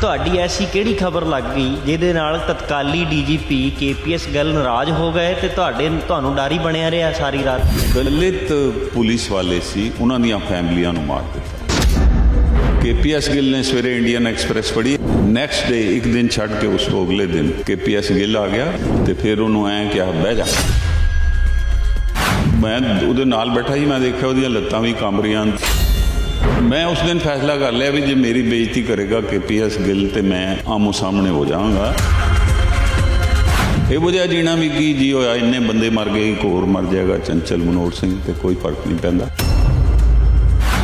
ਤੁਹਾਡੀ ਐਸੀ ਕਿਹੜੀ ਖਬਰ ਲੱਗ ਗਈ ਜਿਹਦੇ ਨਾਲ ਤਤਕਾਲੀ ਡੀਜੀਪੀ ਕੇਪੀਐਸ ਗੱਲ ਨਾਰਾਜ਼ ਹੋ ਗਏ ਤੇ ਤੁਹਾਡੇ, ਤੁਹਾਨੂੰ ਡਰ ਹੀ ਬਣਿਆ ਰਿਹਾ ਸਾਰੀ ਰਾਤ? ਦਲਿਤ ਪੁਲਿਸ ਵਾਲੇ ਸੀ, ਉਹਨਾਂ ਦੀਆਂ ਫੈਮਲੀਆਂ ਨੂੰ ਮਾਰ ਦਿੱਤਾ। ਕੇਪੀਐਸ ਗਿੱਲ ਨੇ ਸਵੇਰੇ ਇੰਡੀਅਨ ਐਕਸਪ੍ਰੈਸ ਪੜ੍ਹੀ ਨੈਕਸਟ ਡੇ ਇੱਕ ਦਿਨ ਛੱਡ ਕੇ ਉਸ ਤੋਂ ਅਗਲੇ ਦਿਨ ਕੇਪੀਐਸ ਗਿੱਲ ਆ ਗਿਆ ਤੇ ਫਿਰ ਉਹਨੂੰ ਐਂ ਕਿਹਾ, ਬਹਿ ਜਾ। ਮੈਂ ਉਹਦੇ ਨਾਲ ਬੈਠਾ ਸੀ ਮੈਂ ਦੇਖਿਆ ਉਹਦੀਆਂ ਲੱਤਾਂ ਵੀ ਕੰਬ ਰਹੀਆਂ। ਮੈਂ ਉਸ ਦਿਨ ਫੈਸਲਾ ਕਰ ਲਿਆ ਵੀ ਜੇ ਮੇਰੀ ਬੇਇੱਜ਼ਤੀ ਕਰੇਗਾ ਕੇਪੀਐਸ ਗਿੱਲ ਤੇ ਮੈਂ ਆਮੋ ਸਾਹਮਣੇ ਹੋ ਜਾਵਾਂਗਾ। ਇਹ ਬੁਝਿਆ ਜੀਣਾ ਵੀ ਕੀ ਜੀ ਹੋਇਆ, ਇੰਨੇ ਬੰਦੇ ਮਰ ਗਏ, ਇੱਕ ਹੋਰ ਮਰ ਜਾਏਗਾ, ਚੰਚਲ ਮਨੋਹਰ ਸਿੰਘ ਤੇ ਕੋਈ ਫ਼ਰਕ ਨਹੀਂ ਪੈਂਦਾ।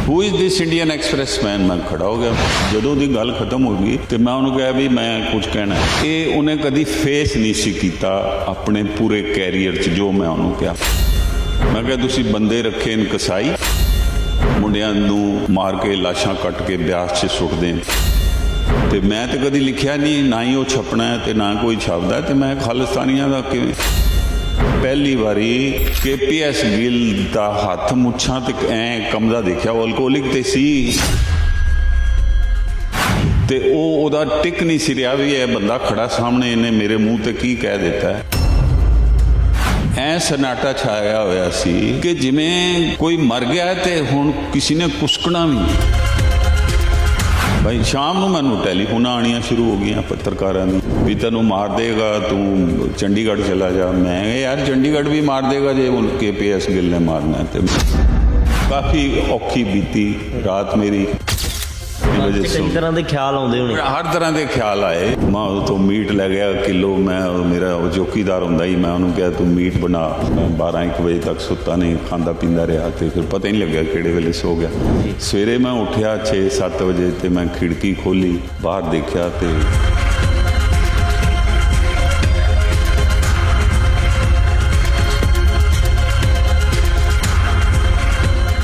Who is this Indian Express man ਮੈਂ ਖੜਾ ਹੋ ਗਿਆ। ਜਦੋਂ ਦੀ ਗੱਲ ਖਤਮ ਹੋ ਗਈ ਤੇ ਮੈਂ ਉਹਨੂੰ ਕਿਹਾ ਵੀ ਮੈਂ ਕੁਝ ਕਹਿਣਾ ਇਹ ਉਹਨੇ ਕਦੀ ਫੇਸ ਨਹੀਂ ਸੀ ਕੀਤਾ ਆਪਣੇ ਪੂਰੇ ਕੈਰੀਅਰ 'ਚ ਜੋ ਮੈਂ ਉਹਨੂੰ ਕਿਹਾ। ਮੈਂ ਕਿਹਾ, ਤੁਸੀਂ ਬੰਦੇ ਰੱਖੇ ਇਨਕਸਾਈ। ਮੁੰਡਿਆਂ ਨੂੰ ਮਾਰ ਕੇ ਲਾਸ਼ਾਂ ਕੱਟ ਕੇ ਬਿਆਸ 'ਚ ਸੁੱਟਦੇ ਨੇ। ਤੇ ਮੈਂ ਤੇ ਕਦੀ ਲਿਖਿਆ ਨਹੀਂ, ਨਾ ਹੀ ਉਹ ਛਪਣਾ ਹੈ ਤੇ ਨਾ ਕੋਈ ਛਾਪਦਾ ਤੇ ਮੈਂ ਖਾਲਿਸਤਾਨੀਆਂ ਦਾ ਕਿਵੇਂ? ਪਹਿਲੀ ਵਾਰੀ ਕੇਪੀਐਸ ਗਿੱਲ ਦਾ ਹੱਥ ਮੁੱਛਾਂ ਤੇ ਐ ਕਮਦਾ ਦੇਖਿਆ, ਉਹ ਅਲਕੋਹਲਿਕ ਤੇ ਸੀ। ਤੇ ਉਹ ਉਹਦਾ ਟਿਕ ਨਹੀਂ ਸੀ ਰਿਹਾ ਵੀ ਇਹ ਬੰਦਾ ਖੜਾ ਸਾਹਮਣੇ, ਇਹਨੇ ਮੇਰੇ ਮੂੰਹ ਤੇ ਕੀ ਕਹਿ ਦਿੱਤਾ ਐ ਸਨਾਟਾ ਛਾਇਆ ਹੋਇਆ ਸੀ ਕਿ ਜਿਵੇਂ ਕੋਈ ਮਰ ਗਿਆ ਹੈ ਤੇ ਹੁਣ ਕਿਸੇ ਨੇ ਕੁਸਕਣਾ ਵੀ ਭਾਈ, ਸ਼ਾਮ ਨੂੰ ਮੈਨੂੰ ਟੈਲੀਫੋਨਾਂ ਆਣੀਆਂ ਸ਼ੁਰੂ ਹੋ ਗਈਆਂ ਪੱਤਰਕਾਰਾਂ ਦੀ, ਵੀ ਤੈਨੂੰ ਮਾਰ ਦੇਗਾ, ਤੂੰ ਚੰਡੀਗੜ੍ਹ ਚਲਾ ਜਾ। ਮੈਂ ਯਾਰ, ਚੰਡੀਗੜ੍ਹ ਵੀ ਮਾਰ ਦੇਗਾ ਜੇ ਉਹ ਕੇਪੀਐਸ ਗਿੱਲ ਨੇ ਮਾਰਨਾ ਹੈ ਤੇ। ਕਾਫੀ ਔਖੀ ਬੀਤੀ ਰਾਤ ਮੇਰੀ। ਵਜ੍ਹਾ ਕਈ ਤੋਂ ਤਰ੍ਹਾਂ ਦੇ ਖਿਆਲ ਆਉਂਦੇ ਹੋਣੇ। ਹਰ ਤਰ੍ਹਾਂ ਦੇ ਖਿਆਲ ਆਏ। ਮੈਂ ਉਹ ਤੋਂ ਮੀਟ ਲੈ ਗਿਆ ਕਿਲੋ ਮੈਂ ਮੇਰਾ ਉਹ ਚੌਕੀਦਾਰ ਹੁੰਦਾ ਹੀ ਮੈਂ ਉਹਨੂੰ ਕਿਹਾ ਤੂੰ ਮੀਟ ਬਣਾ। 12 1 ਵਜੇ ਤੱਕ ਸੁੱਤਾ ਨਹੀਂ ਖਾਂਦਾ ਪੀਂਦਾ ਰਿਹਾ ਤੇ ਫਿਰ ਪਤਾ ਹੀ ਨਹੀਂ ਲੱਗਿਆ ਕਿਹੜੇ ਵੇਲੇ ਸੋ ਗਿਆ। ਸਵੇਰੇ ਮੈਂ ਉੱਠਿਆ 6 7 ਵਜੇ ਤੇ ਮੈਂ ਖਿੜਕੀ ਖੋਲੀ ਬਾਹਰ ਦੇਖਿਆ ਤੇ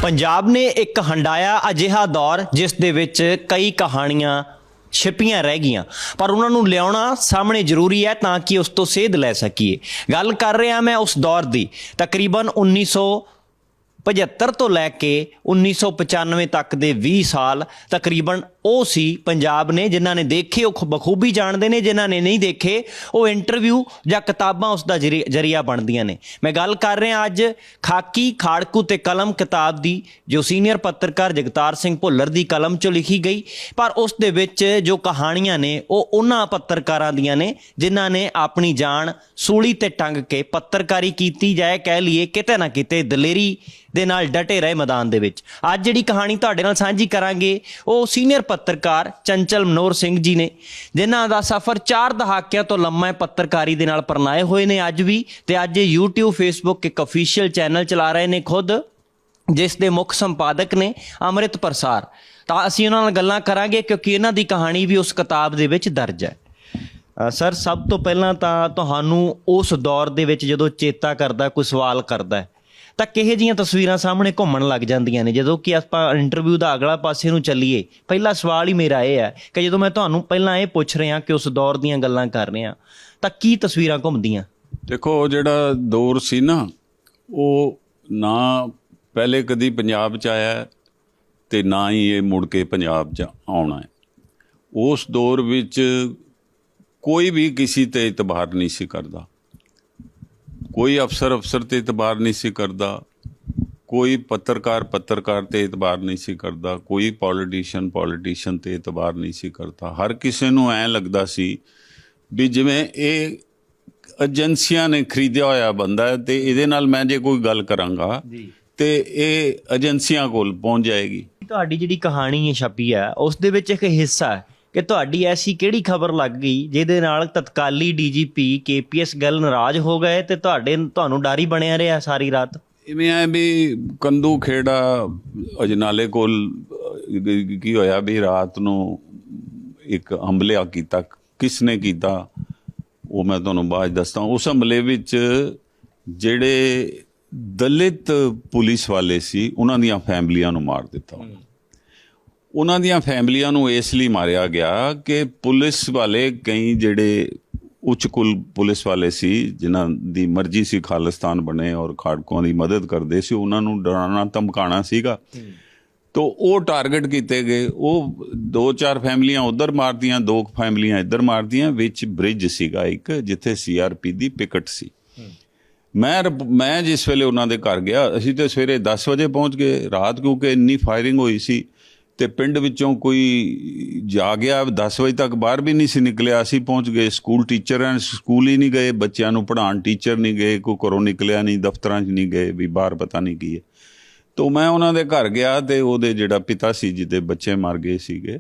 ਪੰਜਾਬ ਨੇ ਇੱਕ ਹੰਡਾਇਆ ਅਜਿਹਾ ਦੌਰ, ਜਿਸ ਦੇ ਵਿੱਚ ਕਈ ਕਹਾਣੀਆਂ ਛਿਪੀਆਂ ਰਹਿ ਗਈਆਂ। ਪਰ ਉਹਨਾਂ ਨੂੰ ਲਿਆਉਣਾ ਸਾਹਮਣੇ ਜ਼ਰੂਰੀ ਹੈ ਤਾਂ ਕਿ ਉਸ ਤੋਂ ਸੇਧ ਲੈ ਸਕੀਏ। ਗੱਲ ਕਰ ਰਿਹਾ ਮੈਂ ਉਸ ਦੌਰ ਦੀ। ਤਕਰੀਬਨ 1975 ਤੋਂ ਲੈ ਕੇ 1995 ਤੱਕ ਦੇ 20 ਸਾਲ ਤਕਰੀਬਨ ਉਹ ਸੀ ਪੰਜਾਬ ਨੇ, ਜਿਨ੍ਹਾਂ ਨੇ ਦੇਖੇ, ਉਹ ਖੂਬ- ਬਖੂਬੀ ਜਾਣਦੇ ਨੇ, ਜਿਨ੍ਹਾਂ ਨੇ ਨਹੀਂ ਦੇਖੇ, ਉਹ ਇੰਟਰਵਿਊ ਜਾਂ ਕਿਤਾਬਾਂ ਉਸ ਦਾ ਜਰੀ- ਜਰੀਆ ਬਣਦੀਆਂ ਨੇ। ਮੈਂ ਗੱਲ ਕਰ ਰਿਹਾ ਅੱਜ ਖਾਕੀ, ਖਾੜਕੂ ਤੇ ਕਲਮ ਕਿਤਾਬ ਦੀ, ਜੋ ਸੀਨੀਅਰ ਪੱਤਰਕਾਰ ਜਗਤਾਰ ਸਿੰਘ ਭੁੱਲਰ ਦੀ ਕਲਮ ਚੋਂ ਲਿਖੀ ਗਈ, ਪਰ ਉਸ ਦੇ ਵਿੱਚ ਜੋ ਕਹਾਣੀਆਂ ਨੇ, ਉਹ ਉਹਨਾਂ ਪੱਤਰਕਾਰਾਂ ਦੀਆਂ ਨੇ, ਜਿਨ੍ਹਾਂ ਨੇ ਆਪਣੀ ਜਾਨ ਸੂਲੀ ਤੇ ਟੰਗ ਕੇ ਪੱਤਰਕਾਰੀ ਕੀਤੀ ਜਾਏ, ਕਹਿ ਲਈਏ ਕਿਤੇ ਨਾ ਕਿਤੇ ਦਲੇਰੀ ਦੇ ਨਾਲ ਡਟੇ ਰਹੇ ਮੈਦਾਨ ਦੇ ਵਿੱਚ। ਅੱਜ ਜਿਹੜੀ ਕਹਾਣੀ ਤੁਹਾਡੇ ਨਾਲ ਸਾਂਝੀ ਕਰਾਂਗੇ, ਉਹ ਸੀਨੀਅਰ ਪੱਤਰਕਾਰ ਚੰਚਲ ਮਨੋਰ ਸਿੰਘ ਜੀ ਨੇ ਜਿਨ੍ਹਾਂ ਦਾ ਸਫ਼ਰ 4 ਦਹਾਕਿਆਂ ਤੋਂ ਲੰਮਾ ਪੱਤਰਕਾਰੀ ਦੇ ਨਾਲ ਪਰਨਾਏ ਹੋਏ ਨੇ ਅੱਜ ਵੀ ਤੇ ਅੱਜ ਇਹ YouTube Facebook ਇੱਕ ਅਫੀਸ਼ੀਅਲ ਚੈਨਲ ਚਲਾ ਰਹੇ ਨੇ ਖੁਦ ਜਿਸ ਦੇ ਮੁੱਖ ਸੰਪਾਦਕ ਨੇ ਅੰਮ੍ਰਿਤ ਪ੍ਰਸਾਰ। ਤਾਂ ਅਸੀਂ ਉਹਨਾਂ ਨਾਲ ਗੱਲਾਂ ਕਰਾਂਗੇ ਕਿਉਂਕਿ ਇਹਨਾਂ ਦੀ ਕਹਾਣੀ ਵੀ ਉਸ ਕਿਤਾਬ ਦੇ ਵਿੱਚ ਦਰਜ ਹੈ। ਸਰ ਸਭ ਤੋਂ ਪਹਿਲਾਂ ਤਾਂ ਤੁਹਾਨੂੰ ਉਸ ਦੌਰ ਦੇ ਵਿੱਚ ਜਦੋਂ ਚੇਤਾ ਕਰਦਾ ਕੋਈ ਸਵਾਲ ਕਰਦਾ ਹੈ, ਤਾਂ ਕਿਹੋ ਜੀਆਂ ਤਸਵੀਰਾਂ ਸਾਹਮਣੇ ਘੁੰਮਣ ਲੱਗ ਜਾਂਦੀਆਂ ਨੇ? ਜਦੋਂ ਕਿ ਆਪਾਂ ਇੰਟਰਵਿਊ ਦਾ ਅਗਲਾ ਪਾਸੇ ਨੂੰ ਚੱਲੀਏ, ਪਹਿਲਾ ਸਵਾਲ ਹੀ ਮੇਰਾ ਇਹ ਹੈ ਕਿ ਜਦੋਂ ਮੈਂ ਤੁਹਾਨੂੰ ਪਹਿਲਾਂ ਇਹ ਪੁੱਛ ਰਿਹਾ ਕਿ ਉਸ ਦੌਰ ਦੀਆਂ ਗੱਲਾਂ ਕਰ ਰਿਹਾ, ਤਾਂ ਕੀ ਤਸਵੀਰਾਂ ਘੁੰਮਦੀਆਂ? ਦੇਖੋ, ਉਹ ਜਿਹੜਾ ਦੌਰ ਸੀ ਨਾ, ਉਹ ਨਾ ਪਹਿਲੇ ਕਦੀ ਪੰਜਾਬ ਚ ਆਇਆ ਹੈ ਤੇ ਨਾ ਹੀ ਇਹ ਮੁੜ ਕੇ ਪੰਜਾਬ ਚ ਆਉਣਾ ਹੈ। ਉਸ ਦੌਰ ਵਿੱਚ ਕੋਈ ਵੀ ਕਿਸੇ ਤੇ ਇਤਬਾਰ ਨਹੀਂ ਸੀ ਕਰਦਾ। ਕੋਈ ਅਫਸਰ ਅਫਸਰ ਤੇ ਇਤਬਾਰ ਨਹੀਂ ਸੀ ਕਰਦਾ ਕੋਈ ਪੱਤਰਕਾਰ ਪੱਤਰਕਾਰ ਤੇ ਇਤਬਾਰ ਨਹੀਂ ਸੀ ਕਰਦਾ ਕੋਈ ਪੋਲੀਟੀਸ਼ੀਅਨ ਪੋਲੀਟੀਸ਼ੀਅਨ ਤੇ ਇਤਬਾਰ ਨਹੀਂ ਸੀ ਕਰਦਾ। ਹਰ ਕਿਸੇ ਨੂੰ ਐ ਲੱਗਦਾ ਸੀ ਵੀ ਜਿਵੇਂ ਇਹ ਏਜੰਸੀਆਂ ਨੇ ਖਰੀਦਿਆ ਹੋਇਆ ਬੰਦਾ ਹੈ ਤੇ ਇਹਦੇ ਨਾਲ ਮੈਂ ਜੇ ਕੋਈ ਗੱਲ ਕਰਾਂਗਾ ਜੀ। ਤੇ ਇਹ ਏਜੰਸੀਆਂ ਕੋਲ ਪਹੁੰਚ ਜਾਏਗੀ। ਤੁਹਾਡੀ ਜਿਹੜੀ ਕਹਾਣੀ ਹੈ ਛਪੀ ਹੈ ਉਸ ਦੇ ਵਿੱਚ ਇੱਕ ਹਿੱਸਾ ਹੈ। ਕਿ ਤੁਹਾਡੀ ਐਸੀ ਕਿਹੜੀ ਖਬਰ ਲੱਗ ਗਈ ਜਿਹਦੇ ਨਾਲ ਤਤਕਾਲੀ ਡੀਜੀਪੀ ਕੇਪੀਐਸ ਗੱਲ ਨਾਰਾਜ਼ ਹੋ ਗਏ ਤੇ ਤੁਹਾਡੇ ਤੁਹਾਨੂੰ ਡਰ ਬਣਿਆ ਰਿਹਾ ਸਾਰੀ ਰਾਤ? ਇਵੇਂ ਆ ਵੀ ਕੰਦੂ ਖੇੜਾ ਅਜਨਾਲੇ ਕੋਲ ਕੀ ਹੋਇਆ ਵੀ ਰਾਤ ਨੂੰ ਇੱਕ ਹਮਲਾ ਕੀਤਾ ਕਿਸ ਨੇ ਕੀਤਾ? ਉਹ ਮੈਂ ਤੁਹਾਨੂੰ ਬਾਅਦ ਦੱਸਦਾ। ਉਸ ਹਮਲੇ ਵਿੱਚ ਜਿਹੜੇ ਦਲਿਤ ਪੁਲਿਸ ਵਾਲੇ ਸੀ ਉਹਨਾਂ ਦੀਆਂ ਫੈਮਲੀਆਂ ਨੂੰ ਮਾਰ ਦਿੱਤਾ। ਉਹਨਾਂ ਦੀਆਂ ਫੈਮਲੀਆਂ ਨੂੰ ਇਸ ਲਈ ਮਾਰਿਆ ਗਿਆ ਕਿ ਪੁਲਿਸ ਵਾਲੇ ਕਈ ਜਿਹੜੇ ਉੱਚ ਕੁਲ ਪੁਲਿਸ ਵਾਲੇ ਸੀ, ਜਿਨ੍ਹਾਂ ਦੀ ਮਰਜ਼ੀ ਸੀ ਖਾਲਿਸਤਾਨ ਬਣੇ ਔਰ ਖਾੜਕੂਆਂ ਦੀ ਮਦਦ ਕਰਦੇ ਸੀ, ਉਹਨਾਂ ਨੂੰ ਡਰਾਉਣਾ ਧਮਕਾਉਣਾ ਸੀਗਾ। ਤੋ ਉਹ ਟਾਰਗੇਟ ਕੀਤੇ ਗਏ। ਉਹ ਦੋ ਚਾਰ ਫੈਮਲੀਆਂ ਉਧਰ ਮਾਰਦੀਆਂ ਦੋ ਕੁ ਫੈਮਲੀਆਂ ਇੱਧਰ ਮਾਰਦੀਆਂ ਵਿੱਚ ਬ੍ਰਿਜ ਸੀਗਾ ਇੱਕ, ਜਿੱਥੇ ਸੀਆਰਪੀ ਦੀ ਪਿਕਟ ਸੀ। ਮੈਂ ਰਪ- ਮੈਂ ਜਿਸ ਵੇਲੇ ਉਹਨਾਂ ਦੇ ਘਰ ਗਿਆ, ਅਸੀਂ ਤੇ ਸਵੇਰੇ 10 ਵਜੇ ਪਹੁੰਚ ਗਏ। ਰਾਤ ਕਿਉਂਕਿ ਇੰਨੀ ਫਾਇਰਿੰਗ ਹੋਈ ਸੀ ਤੇ ਪਿੰਡ ਵਿੱਚੋਂ ਕੋਈ ਜਾ ਗਿਆ 10 ਵਜੇ ਤੱਕ ਬਾਹਰ ਵੀ ਨਹੀਂ ਸੀ ਨਿਕਲਿਆ। ਅਸੀਂ ਪਹੁੰਚ ਗਏ ਸਕੂਲ ਟੀਚਰ ਐਂ ਸਕੂਲ ਹੀ ਨਹੀਂ ਗਏ, ਬੱਚਿਆਂ ਨੂੰ ਪੜ੍ਹਾਉਣ ਟੀਚਰ ਨਹੀਂ ਗਏ, ਕੋਈ ਘਰੋਂ ਨਿਕਲਿਆ ਨਹੀਂ, ਦਫ਼ਤਰਾਂ 'ਚ ਨਹੀਂ ਗਏ, ਵੀ ਬਾਹਰ ਪਤਾ ਨਹੀਂ ਕੀ ਹੈ। ਤੋ ਮੈਂ ਉਹਨਾਂ ਦੇ ਘਰ ਗਿਆ ਤੇ ਉਹਦੇ ਜਿਹੜਾ ਪਿਤਾ ਸੀ, ਜਿਹਦੇ ਬੱਚੇ ਮਰ ਗਏ ਸੀਗੇ,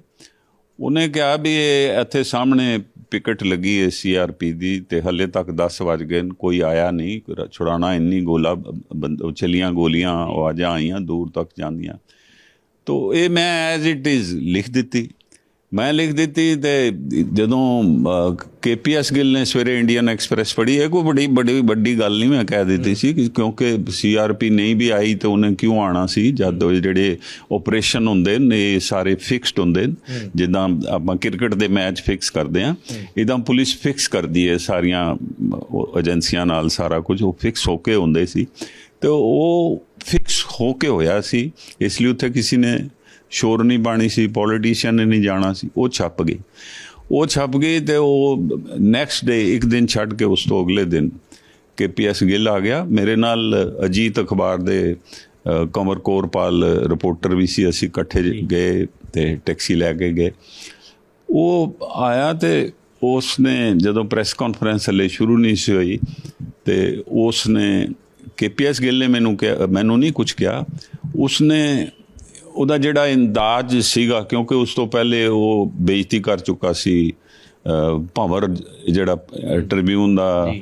ਉਹਨੇ ਕਿਹਾ ਵੀ ਇਹ ਇੱਥੇ ਸਾਹਮਣੇ ਪਿਕਟ ਲੱਗੀ ਹੈ ਸੀਆਰਪੀ ਦੀ ਤੇ ਹੱਲੇ ਤੱਕ 10 ਵਜ ਗਏ, ਕੋਈ ਆਇਆ ਨਹੀਂ ਛੁਡਾਣਾ ਇੰਨੀ ਗੋਲਾ, ਬੰਦ- ਉਹ ਚੱਲੀਆਂ ਗੋਲੀਆਂ ਆਵਾਜ਼ਾਂ ਆਈਆਂ, ਦੂਰ ਤੱਕ ਜਾਂਦੀਆਂ। ਤੋ ਇਹ ਮੈਂ ਐਜ਼ ਇਟ ਇਜ਼ ਲਿਖ ਦਿੱਤੀ। ਮੈਂ ਲਿਖ ਦਿੱਤੀ ਤੇ ਜਦੋਂ ਕੇਪੀਐਸ ਗਿੱਲ ਨੇ ਸਵੇਰੇ ਇੰਡੀਅਨ ਐਕਸਪ੍ਰੈਸ ਪੜ੍ਹੀ ਇਹ ਕੋਈ ਬੜੀ ਬੜੀ ਵੱਡੀ ਗੱਲ ਨਹੀਂ ਮੈਂ ਕਹਿ ਦਿੱਤੀ ਸੀ ਕਿਉਂਕਿ ਸੀਆਰਪੀ ਨਹੀਂ ਵੀ ਆਈ ਤੇ ਉਹਨੇ ਕਿਉਂ ਆਣਾ ਸੀ ਜਦ ਉਹ ਜਿਹੜੇ ਆਪਰੇਸ਼ਨ ਹੁੰਦੇ ਨੇ ਇਹ ਸਾਰੇ ਫਿਕਸਡ ਹੁੰਦੇ ਨੇ। ਜਿੱਦਾਂ ਆਪਾਂ ਕ੍ਰਿਕਟ ਦੇ ਮੈਚ ਫਿਕਸ ਕਰਦੇ ਆ ਇਦਾਂ ਪੁਲਿਸ ਫਿਕਸ ਕਰਦੀ ਹੈ ਸਾਰੀਆਂ ਏਜੰਸੀਆਂ ਨਾਲ ਸਾਰਾ ਕੁਝ ਉਹ ਫਿਕਸ ਹੋ ਕੇ ਹੁੰਦੇ ਸੀ। ਤੇ ਉਹ ਫਿਕਸ ਹੋ ਕੇ ਹੋਇਆ ਸੀ ਇਸ ਲਈ ਉੱਥੇ ਕਿਸੇ ਨੇ ਸ਼ੋਰ ਨਹੀਂ ਪਾਣੀ ਸੀ ਪੋਲੀਟੀਸ਼ੀਅਨ ਨੇ ਨਹੀਂ ਜਾਣਾ ਸੀ ਉਹ ਛੱਪ ਗਈ ਉਹ ਛੱਪ ਗਈ ਤੇ ਉਹ ਨੈਕਸਟ ਡੇ ਇੱਕ ਦਿਨ ਛੱਡ ਕੇ ਉਸ ਤੋਂ ਅਗਲੇ ਦਿਨ ਕੇਪੀਐਸ ਗਿੱਲ ਆ ਗਿਆ। ਮੇਰੇ ਨਾਲ ਅਜੀਤ ਅਖਬਾਰ ਦੇ ਅ, ਕੰਵਰ ਕੌਰਪਾਲ ਰਿਪੋਰਟਰ ਵੀ ਸੀ। ਅਸੀਂ ਇਕੱਠੇ ਗਏ ਤੇ ਟੈਕਸੀ ਲੈ ਕੇ ਗਏ। ਉਹ ਆਇਆ ਤੇ ਉਸ ਨੇ ਜਦੋਂ ਪ੍ਰੈਸ ਕਾਨਫਰੰਸ ਹਲੇ ਸ਼ੁਰੂ ਨਹੀਂ ਸੀ ਹੋਈ ਤੇ ਉਸ ਨੇ ਕੇਪੀਐਸ ਗਿੱਲ ਨੇ ਮੈਨੂੰ ਕਿਹਾ ਮੈਨੂੰ ਨਹੀਂ ਕੁਝ ਕਿਹਾ। ਉਸਨੇ ਉਹਦਾ ਜਿਹੜਾ ਅੰਦਾਜ਼ ਸੀਗਾ ਕਿਉਂਕਿ ਉਸ ਤੋਂ ਪਹਿਲੇ ਉਹ ਬੇਇੱਜ਼ਤੀ ਕਰ ਚੁੱਕਾ ਸੀ ਭੰਵਰ ਜਿਹੜਾ ਟ੍ਰਿਬਿਊਨ ਦਾ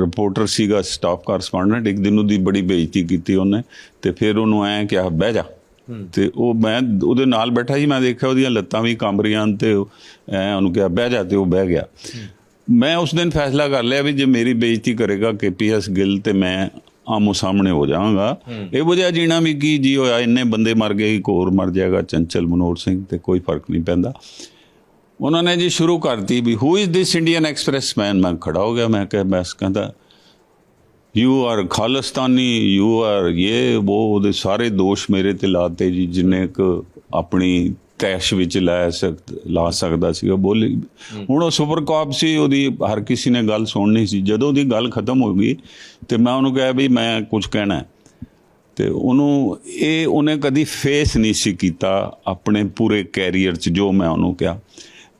ਰਿਪੋਰਟਰ ਸੀਗਾ ਸਟਾਫ ਕਰਸਪੋਂਡੈਂਟ ਇੱਕ ਦਿਨ ਉਹਦੀ ਬੜੀ ਬੇਇੱਜ਼ਤੀ ਕੀਤੀ ਉਹਨੇ ਤੇ ਫਿਰ ਉਹਨੂੰ ਐਂ ਕਿਹਾ ਬਹਿ ਜਾ। ਤੇ ਉਹ ਮੈਂ ਉਹਦੇ ਨਾਲ ਬੈਠਾ ਸੀ ਮੈਂ ਦੇਖਿਆ ਉਹਦੀਆਂ ਲੱਤਾਂ ਵੀ ਕੰਬ ਰਹੀਆਂ ਤੇ ਐ ਉਹਨੂੰ ਕਿਹਾ ਬਹਿ ਜਾ ਤੇ ਉਹ ਬਹਿ ਗਿਆ। ਮੈਂ ਉਸ ਦਿਨ ਫੈਸਲਾ ਕਰ ਲਿਆ ਵੀ ਜੇ ਮੇਰੀ ਬੇਇੱਜ਼ਤੀ ਕਰੇਗਾ ਕੇਪੀਐਸ ਗਿੱਲ ਤੇ ਮੈਂ ਆਮੋ ਸਾਹਮਣੇ ਹੋ ਜਾਵਾਂਗਾ। ਇਹ ਵਜ੍ਹਾ ਜੀਣਾ ਵੀ ਕੀ ਜੀ ਹੋਇਆ ਇੰਨੇ ਬੰਦੇ ਮਰ ਗਏ ਇੱਕ ਹੋਰ ਮਰ ਜਾਏਗਾ ਚੰਚਲ ਮਨੋਹਰ ਸਿੰਘ ਤੇ ਕੋਈ ਫ਼ਰਕ ਨਹੀਂ ਪੈਂਦਾ। ਉਹਨਾਂ ਨੇ ਜੀ ਸ਼ੁਰੂ ਕਰਤੀ ਵੀ ਹੂ ਇਜ਼ ਦਿਸ ਇੰਡੀਅਨ ਐਕਸਪ੍ਰੈਸਮੈਨ ਮੈਂ ਖੜਾ ਹੋ ਗਿਆ ਮੈਂ ਕਿਹਾ ਬਸ ਕਹਿੰਦਾ you are Khalistani you are ਇਹ ਉਹ ਉਹਦੇ ਸਾਰੇ ਦੋਸ਼ ਮੇਰੇ ਤੇ ਲਾਤੇ ਜੀ ਜਿੰਨੇ ਕੁ ਆਪਣੀ ਤੈਸ਼ ਵਿੱਚ ਲੈ ਸਕ ਲਾ ਸਕਦਾ ਸੀ ਉਹ ਬੋਲੀ। ਹੁਣ ਉਹ ਸੁਪਰ ਕਾਪ ਸੀ ਉਹਦੀ ਹਰ ਕਿਸੇ ਨੇ ਗੱਲ ਸੁਣਨੀ ਸੀ। ਜਦੋਂ ਉਹਦੀ ਗੱਲ ਖਤਮ ਹੋ ਗਈ ਤੇ ਮੈਂ ਉਹਨੂੰ ਕਿਹਾ ਵੀ ਮੈਂ ਕੁਝ ਕਹਿਣਾ ਤੇ ਉਹਨੂੰ ਇਹ ਉਹਨੇ ਕਦੀ ਫੇਸ ਨਹੀਂ ਸੀ ਕੀਤਾ ਆਪਣੇ ਪੂਰੇ ਕੈਰੀਅਰ 'ਚ ਜੋ ਮੈਂ ਉਹਨੂੰ ਕਿਹਾ।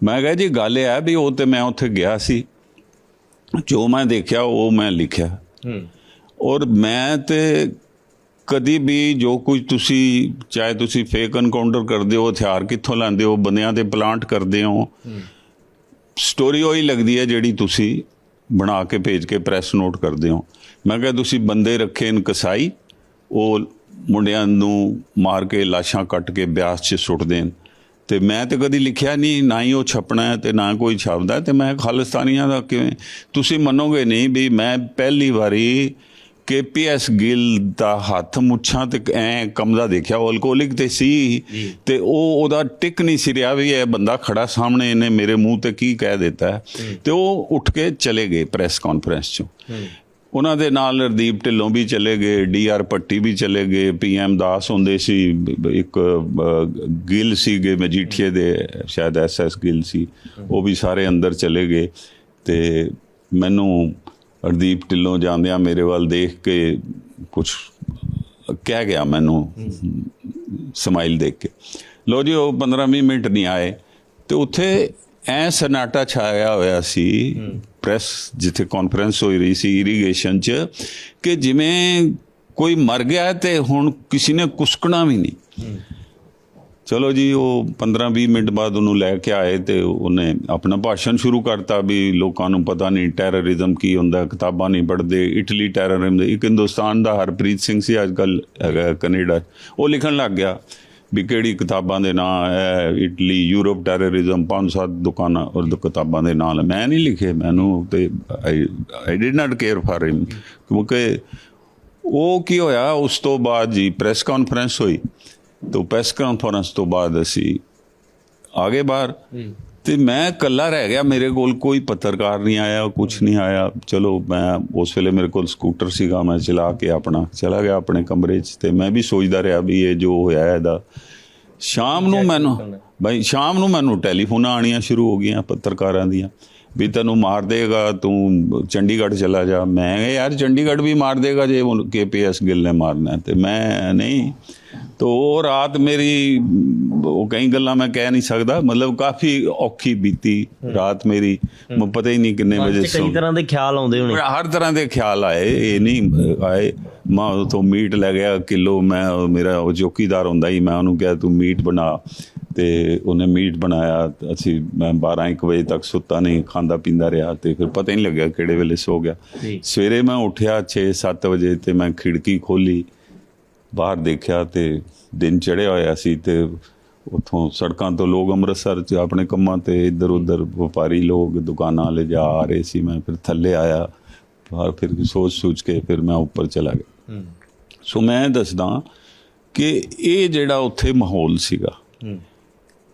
ਮੈਂ ਕਿਹਾ ਜੀ ਗੱਲ ਇਹ ਹੈ ਵੀ ਉਹ ਤੇ ਮੈਂ ਉੱਥੇ ਗਿਆ ਸੀ। ਜੋ ਮੈਂ ਦੇਖਿਆ ਉਹ ਮੈਂ ਲਿਖਿਆ। ਔਰ ਮੈਂ ਤੇ ਕਦੀ ਵੀ ਜੋ ਕੁਝ ਤੁਸੀਂ, ਚਾਹੇ ਤੁਸੀਂ ਫੇਕ ਐਨਕਾਊਂਟਰ ਕਰਦੇ ਹੋ, ਹਥਿਆਰ ਕਿੱਥੋਂ ਲੈਂਦੇ ਹੋ, ਬੰਦਿਆਂ ਤੇ ਪਲਾਂਟ ਕਰਦੇ ਹੋ ਸਟੋਰੀ ਉਹੀ ਲੱਗਦੀ ਹੈ ਜਿਹੜੀ ਤੁਸੀਂ ਬਣਾ ਕੇ, ਭੇਜ ਕੇ ਪ੍ਰੈਸ ਨੋਟ ਕਰਦੇ ਹੋ। ਮੈਂ ਕਿਹਾ ਤੁਸੀਂ ਬੰਦੇ ਰੱਖੇ ਇਨ ਕਸਾਈ ਉਹ ਮੁੰਡਿਆਂ ਨੂੰ ਮਾਰ ਕੇ ਲਾਸ਼ਾਂ ਕੱਟ ਕੇ ਬਿਆਸ 'ਚ ਸੁੱਟ ਦੇਣ। ਤੇ ਮੈਂ ਤੇ ਕਦੀ ਲਿਖਿਆ ਨਹੀਂ, ਨਾ ਹੀ ਉਹ ਛਪਣਾ ਹੈ ਤੇ ਨਾ ਕੋਈ ਛਾਪਦਾ ਤੇ ਮੈਂ ਖਾਲਿਸਤਾਨੀਆਂ ਦਾ ਕਿਵੇਂ? ਤੁਸੀਂ ਮੰਨੋਗੇ ਨਹੀਂ ਵੀ ਮੈਂ ਪਹਿਲੀ ਵਾਰੀ ਕੇਪੀਐਸ ਗਿੱਲ ਦਾ ਹੱਥ ਮੁੱਛਾਂ ਤੇ ਐ ਕਮਦਾ ਦੇਖਿਆ ਉਹ ਅਲਕੋਹਲਿਕ ਤੇ ਸੀ ਤੇ ਉਹ ਉਹਦਾ ਟਿਕ ਨਹੀਂ ਸੀ ਰਿਹਾ ਵੀ ਇਹ ਬੰਦਾ ਖੜਾ ਸਾਹਮਣੇ ਇਹਨੇ ਮੇਰੇ ਮੂੰਹ ਤੇ ਕੀ ਕਹਿ ਦਿੱਤਾ। ਤੇ ਉਹ ਉੱਠ ਕੇ ਚਲੇ ਗਏ ਪ੍ਰੈਸ ਕਾਨਫਰੰਸ ਚੋਂ। ਉਹਨਾਂ ਦੇ ਨਾਲ ਰਦੀਪ ਢਿੱਲੋਂ ਵੀ ਚਲੇ ਗਏ ਡੀਆਰ ਪੱਟੀ ਵੀ ਚਲੇ ਗਏ ਪੀਐਮ ਦਾਸ ਹੁੰਦੇ ਸੀ ਇੱਕ ਗਿੱਲ ਸੀਗੇ ਮਜੀਠੀਏ ਦੇ ਸ਼ਾਇਦ ਐਸਐਸ ਗਿੱਲ ਸੀ ਉਹ ਵੀ ਸਾਰੇ ਅੰਦਰ ਚਲੇ ਗਏ ਤੇ ਮੈਨੂੰ ਰਦੀਪ ਢਿੱਲੋਂ ਜਾਂਦਿਆਂ ਮੇਰੇ ਵੱਲ ਦੇਖ ਕੇ ਕੁਝ ਕਹਿ ਗਿਆ ਮੈਨੂੰ, ਸਮਾਈਲ ਦੇਖ ਕੇ। ਲੋ ਜੀ, ਉਹ 15-20 ਮਿੰਟ ਨਹੀਂ ਆਏ, ਤੇ ਉੱਥੇ ਐ ਸਨਾਟਾ ਛਾਇਆ ਹੋਇਆ ਸੀ, ਪ੍ਰੈਸ ਜਿੱਥੇ ਕਾਨਫਰੰਸ ਹੋਈ ਰਹੀ ਸੀ ਇਰੀਗੇਸ਼ਨ 'ਚ, ਕਿ ਜਿਵੇਂ ਕੋਈ ਮਰ ਗਿਆ ਤੇ ਹੁਣ ਕਿਸੇ ਨੇ ਕੁਸਕਣਾ ਵੀ ਨਹੀਂ। ਚਲੋ ਜੀ, ਉਹ 15-20 ਮਿੰਟ ਬਾਅਦ ਉਹਨੂੰ ਲੈ ਕੇ ਆਏ ਤੇ ਉਹਨੇ ਆਪਣਾ ਭਾਸ਼ਣ ਸ਼ੁਰੂ ਕਰਤਾ ਵੀ ਲੋਕਾਂ ਨੂੰ ਪਤਾ ਨਹੀਂ ਟੈਰਰਿਜ਼ਮ ਕੀ ਹੁੰਦਾ, ਕਿਤਾਬਾਂ ਨਹੀਂ ਪੜ੍ਹਦੇ, ਇਟਲੀ ਟੈਰਰਿਜ਼ਮ ਦੇ, ਇੱਕ ਹਿੰਦੁਸਤਾਨ ਦਾ ਹਰਪ੍ਰੀਤ ਸਿੰਘ ਸੀ ਅੱਜ ਕੱਲ ਹੈਗਾ ਕੈਨੇਡਾ, ਉਹ ਲਿਖਣ ਲੱਗ ਗਿਆ ਵੀ ਕਿਹੜੀ ਕਿਤਾਬਾਂ ਦੇ ਨਾਂ ਹੈ ਇਟਲੀ, ਯੂਰਪ ਟੈਰਰਿਜ਼ਮ, ਪੰਜ ਸੱਤ ਦੁਕਾਨਾਂ ਔਰ ਕਿਤਾਬਾਂ ਦੇ ਨਾਂ ਮੈਂ ਨਹੀਂ ਲਿਖੇ, ਮੈਨੂੰ ਤੇ I did not care for him, ਕਿਉਂਕਿ ਉਹ ਕੀ ਹੋਇਆ, ਉਸ ਤੋਂ ਬਾਅਦ ਜੀ, ਪ੍ਰੈਸ ਕਾਨਫਰੰਸ ਹੋਈ ਤੋਂ ਪ੍ਰੈਸ ਕਾਨਫਰੰਸ ਤੋਂ ਬਾਅਦ ਅਸੀਂ ਆਗੇ ਬਾਹਰ। ਤੇ ਮੈਂ ਇਕੱਲਾ ਰਹਿ ਗਿਆ ਮੇਰੇ ਕੋਲ ਕੋਈ ਪੱਤਰਕਾਰ ਨਹੀਂ ਆਇਆ ਕੁਝ ਨਹੀਂ ਆਇਆ। ਚਲੋ ਮੈਂ ਉਸ ਵੇਲੇ ਮੇਰੇ ਕੋਲ ਸਕੂਟਰ ਸੀਗਾ ਮੈਂ ਚਲਾ ਕੇ ਆਪਣਾ ਚਲਾ ਗਿਆ ਆਪਣੇ ਕਮਰੇ 'ਚ ਤੇ ਮੈਂ ਵੀ ਸੋਚਦਾ ਰਿਹਾ ਵੀ ਇਹ ਜੋ ਹੋਇਆ ਇਹਦਾ। ਸ਼ਾਮ ਨੂੰ ਮੈਨੂੰ ਬਈ ਸ਼ਾਮ ਨੂੰ ਮੈਨੂੰ ਟੈਲੀਫੋਨਾਂ ਆਣੀਆਂ ਸ਼ੁਰੂ ਹੋ ਗਈਆਂ ਪੱਤਰਕਾਰਾਂ ਦੀਆਂ ਵੀ ਤੈਨੂੰ ਮਾਰ ਦੇਗਾ ਤੂੰ ਚੰਡੀਗੜ੍ਹ ਚਲਾ ਜਾ। ਮੈਂ ਯਾਰ ਚੰਡੀਗੜ੍ਹ ਵੀ ਮਾਰ ਦੇਗਾ ਜੇ ਕੇਪੀਐਸ ਗਿੱਲ ਨੇ ਮਾਰਨਾ। ਤੇ ਮੈਂ ਨਹੀਂ ਤੋ ਉਹ ਰਾਤ ਮੇਰੀ ਉਹ ਕਈ ਗੱਲਾਂ ਮੈਂ ਕਹਿ ਨਹੀਂ ਸਕਦਾ ਮਤਲਬ ਕਾਫੀ ਔਖੀ ਬੀਤੀ ਰਾਤ ਮੇਰੀ ਮੈਨੂੰ ਪਤਾ ਹੀ ਨਹੀਂ ਕਿੰਨੇ ਵਜੇ ਤੇ ਸੌਂ ਕਈ ਤਰ੍ਹਾਂ ਦੇ ਖਿਆਲ ਆਉਂਦੇ ਹੋਣੇ। ਹਰ ਤਰ੍ਹਾਂ ਦੇ ਖਿਆਲ ਆਏ ਇਹ ਨਹੀਂ ਆਏ ਮੈਂ ਉਥੋਂ ਮੀਟ ਲੈ ਗਿਆ ਕਿਲੋ ਮੈਂ ਮੇਰਾ ਉਹ ਚੌਕੀਦਾਰ ਹੁੰਦਾ ਹੀ ਮੈਂ ਉਹਨੂੰ ਕਿਹਾ ਤੂੰ ਮੀਟ ਬਣਾ। ਤੇ ਉਹਨੇ ਮੀਟ ਬਣਾਇਆ ਤੇ ਅਸੀਂ ਮੈਂ 12 1 ਵਜੇ ਤੱਕ ਸੁੱਤਾ ਨਹੀਂ ਖਾਂਦਾ ਪੀਂਦਾ ਰਿਹਾ ਤੇ ਫਿਰ ਪਤਾ ਹੀ ਨਹੀਂ ਲੱਗਿਆ ਕਿਹੜੇ ਵੇਲੇ ਸੋ ਗਿਆ। ਸਵੇਰੇ ਮੈਂ ਉੱਠਿਆ 6 7 ਵਜੇ ਤੇ ਮੈਂ ਖਿੜਕੀ ਖੋਲੀ ਬਾਹਰ ਦੇਖਿਆ ਤੇ ਦਿਨ ਚੜਿਆ ਹੋਇਆ ਸੀ ਤੇ ਉਥੋਂ ਸੜਕਾਂ ਤੋਂ ਲੋਕ ਅੰਮ੍ਰਿਤਸਰ ਚ ਆਪਣੇ ਕੰਮਾਂ ਤੇ ਇੱਧਰ ਉੱਧਰ ਵਪਾਰੀ ਲੋਕ ਦੁਕਾਨਾਂ ਵਾਲੇ ਜਾ ਆ ਰਹੇ ਸੀ ਮੈਂ ਫਿਰ ਥੱਲੇ ਆਇਆ ਬਾਹਰ ਫਿਰ ਸੋਚ ਸੋਚ ਕੇ ਫਿਰ ਮੈਂ ਉੱਪਰ ਚਲਾ ਗਿਆ। ਸੋ ਮੈਂ ਦੱਸਦਾ ਕਿ ਇਹ ਜਿਹੜਾ ਉੱਥੇ ਮਾਹੌਲ ਸੀਗਾ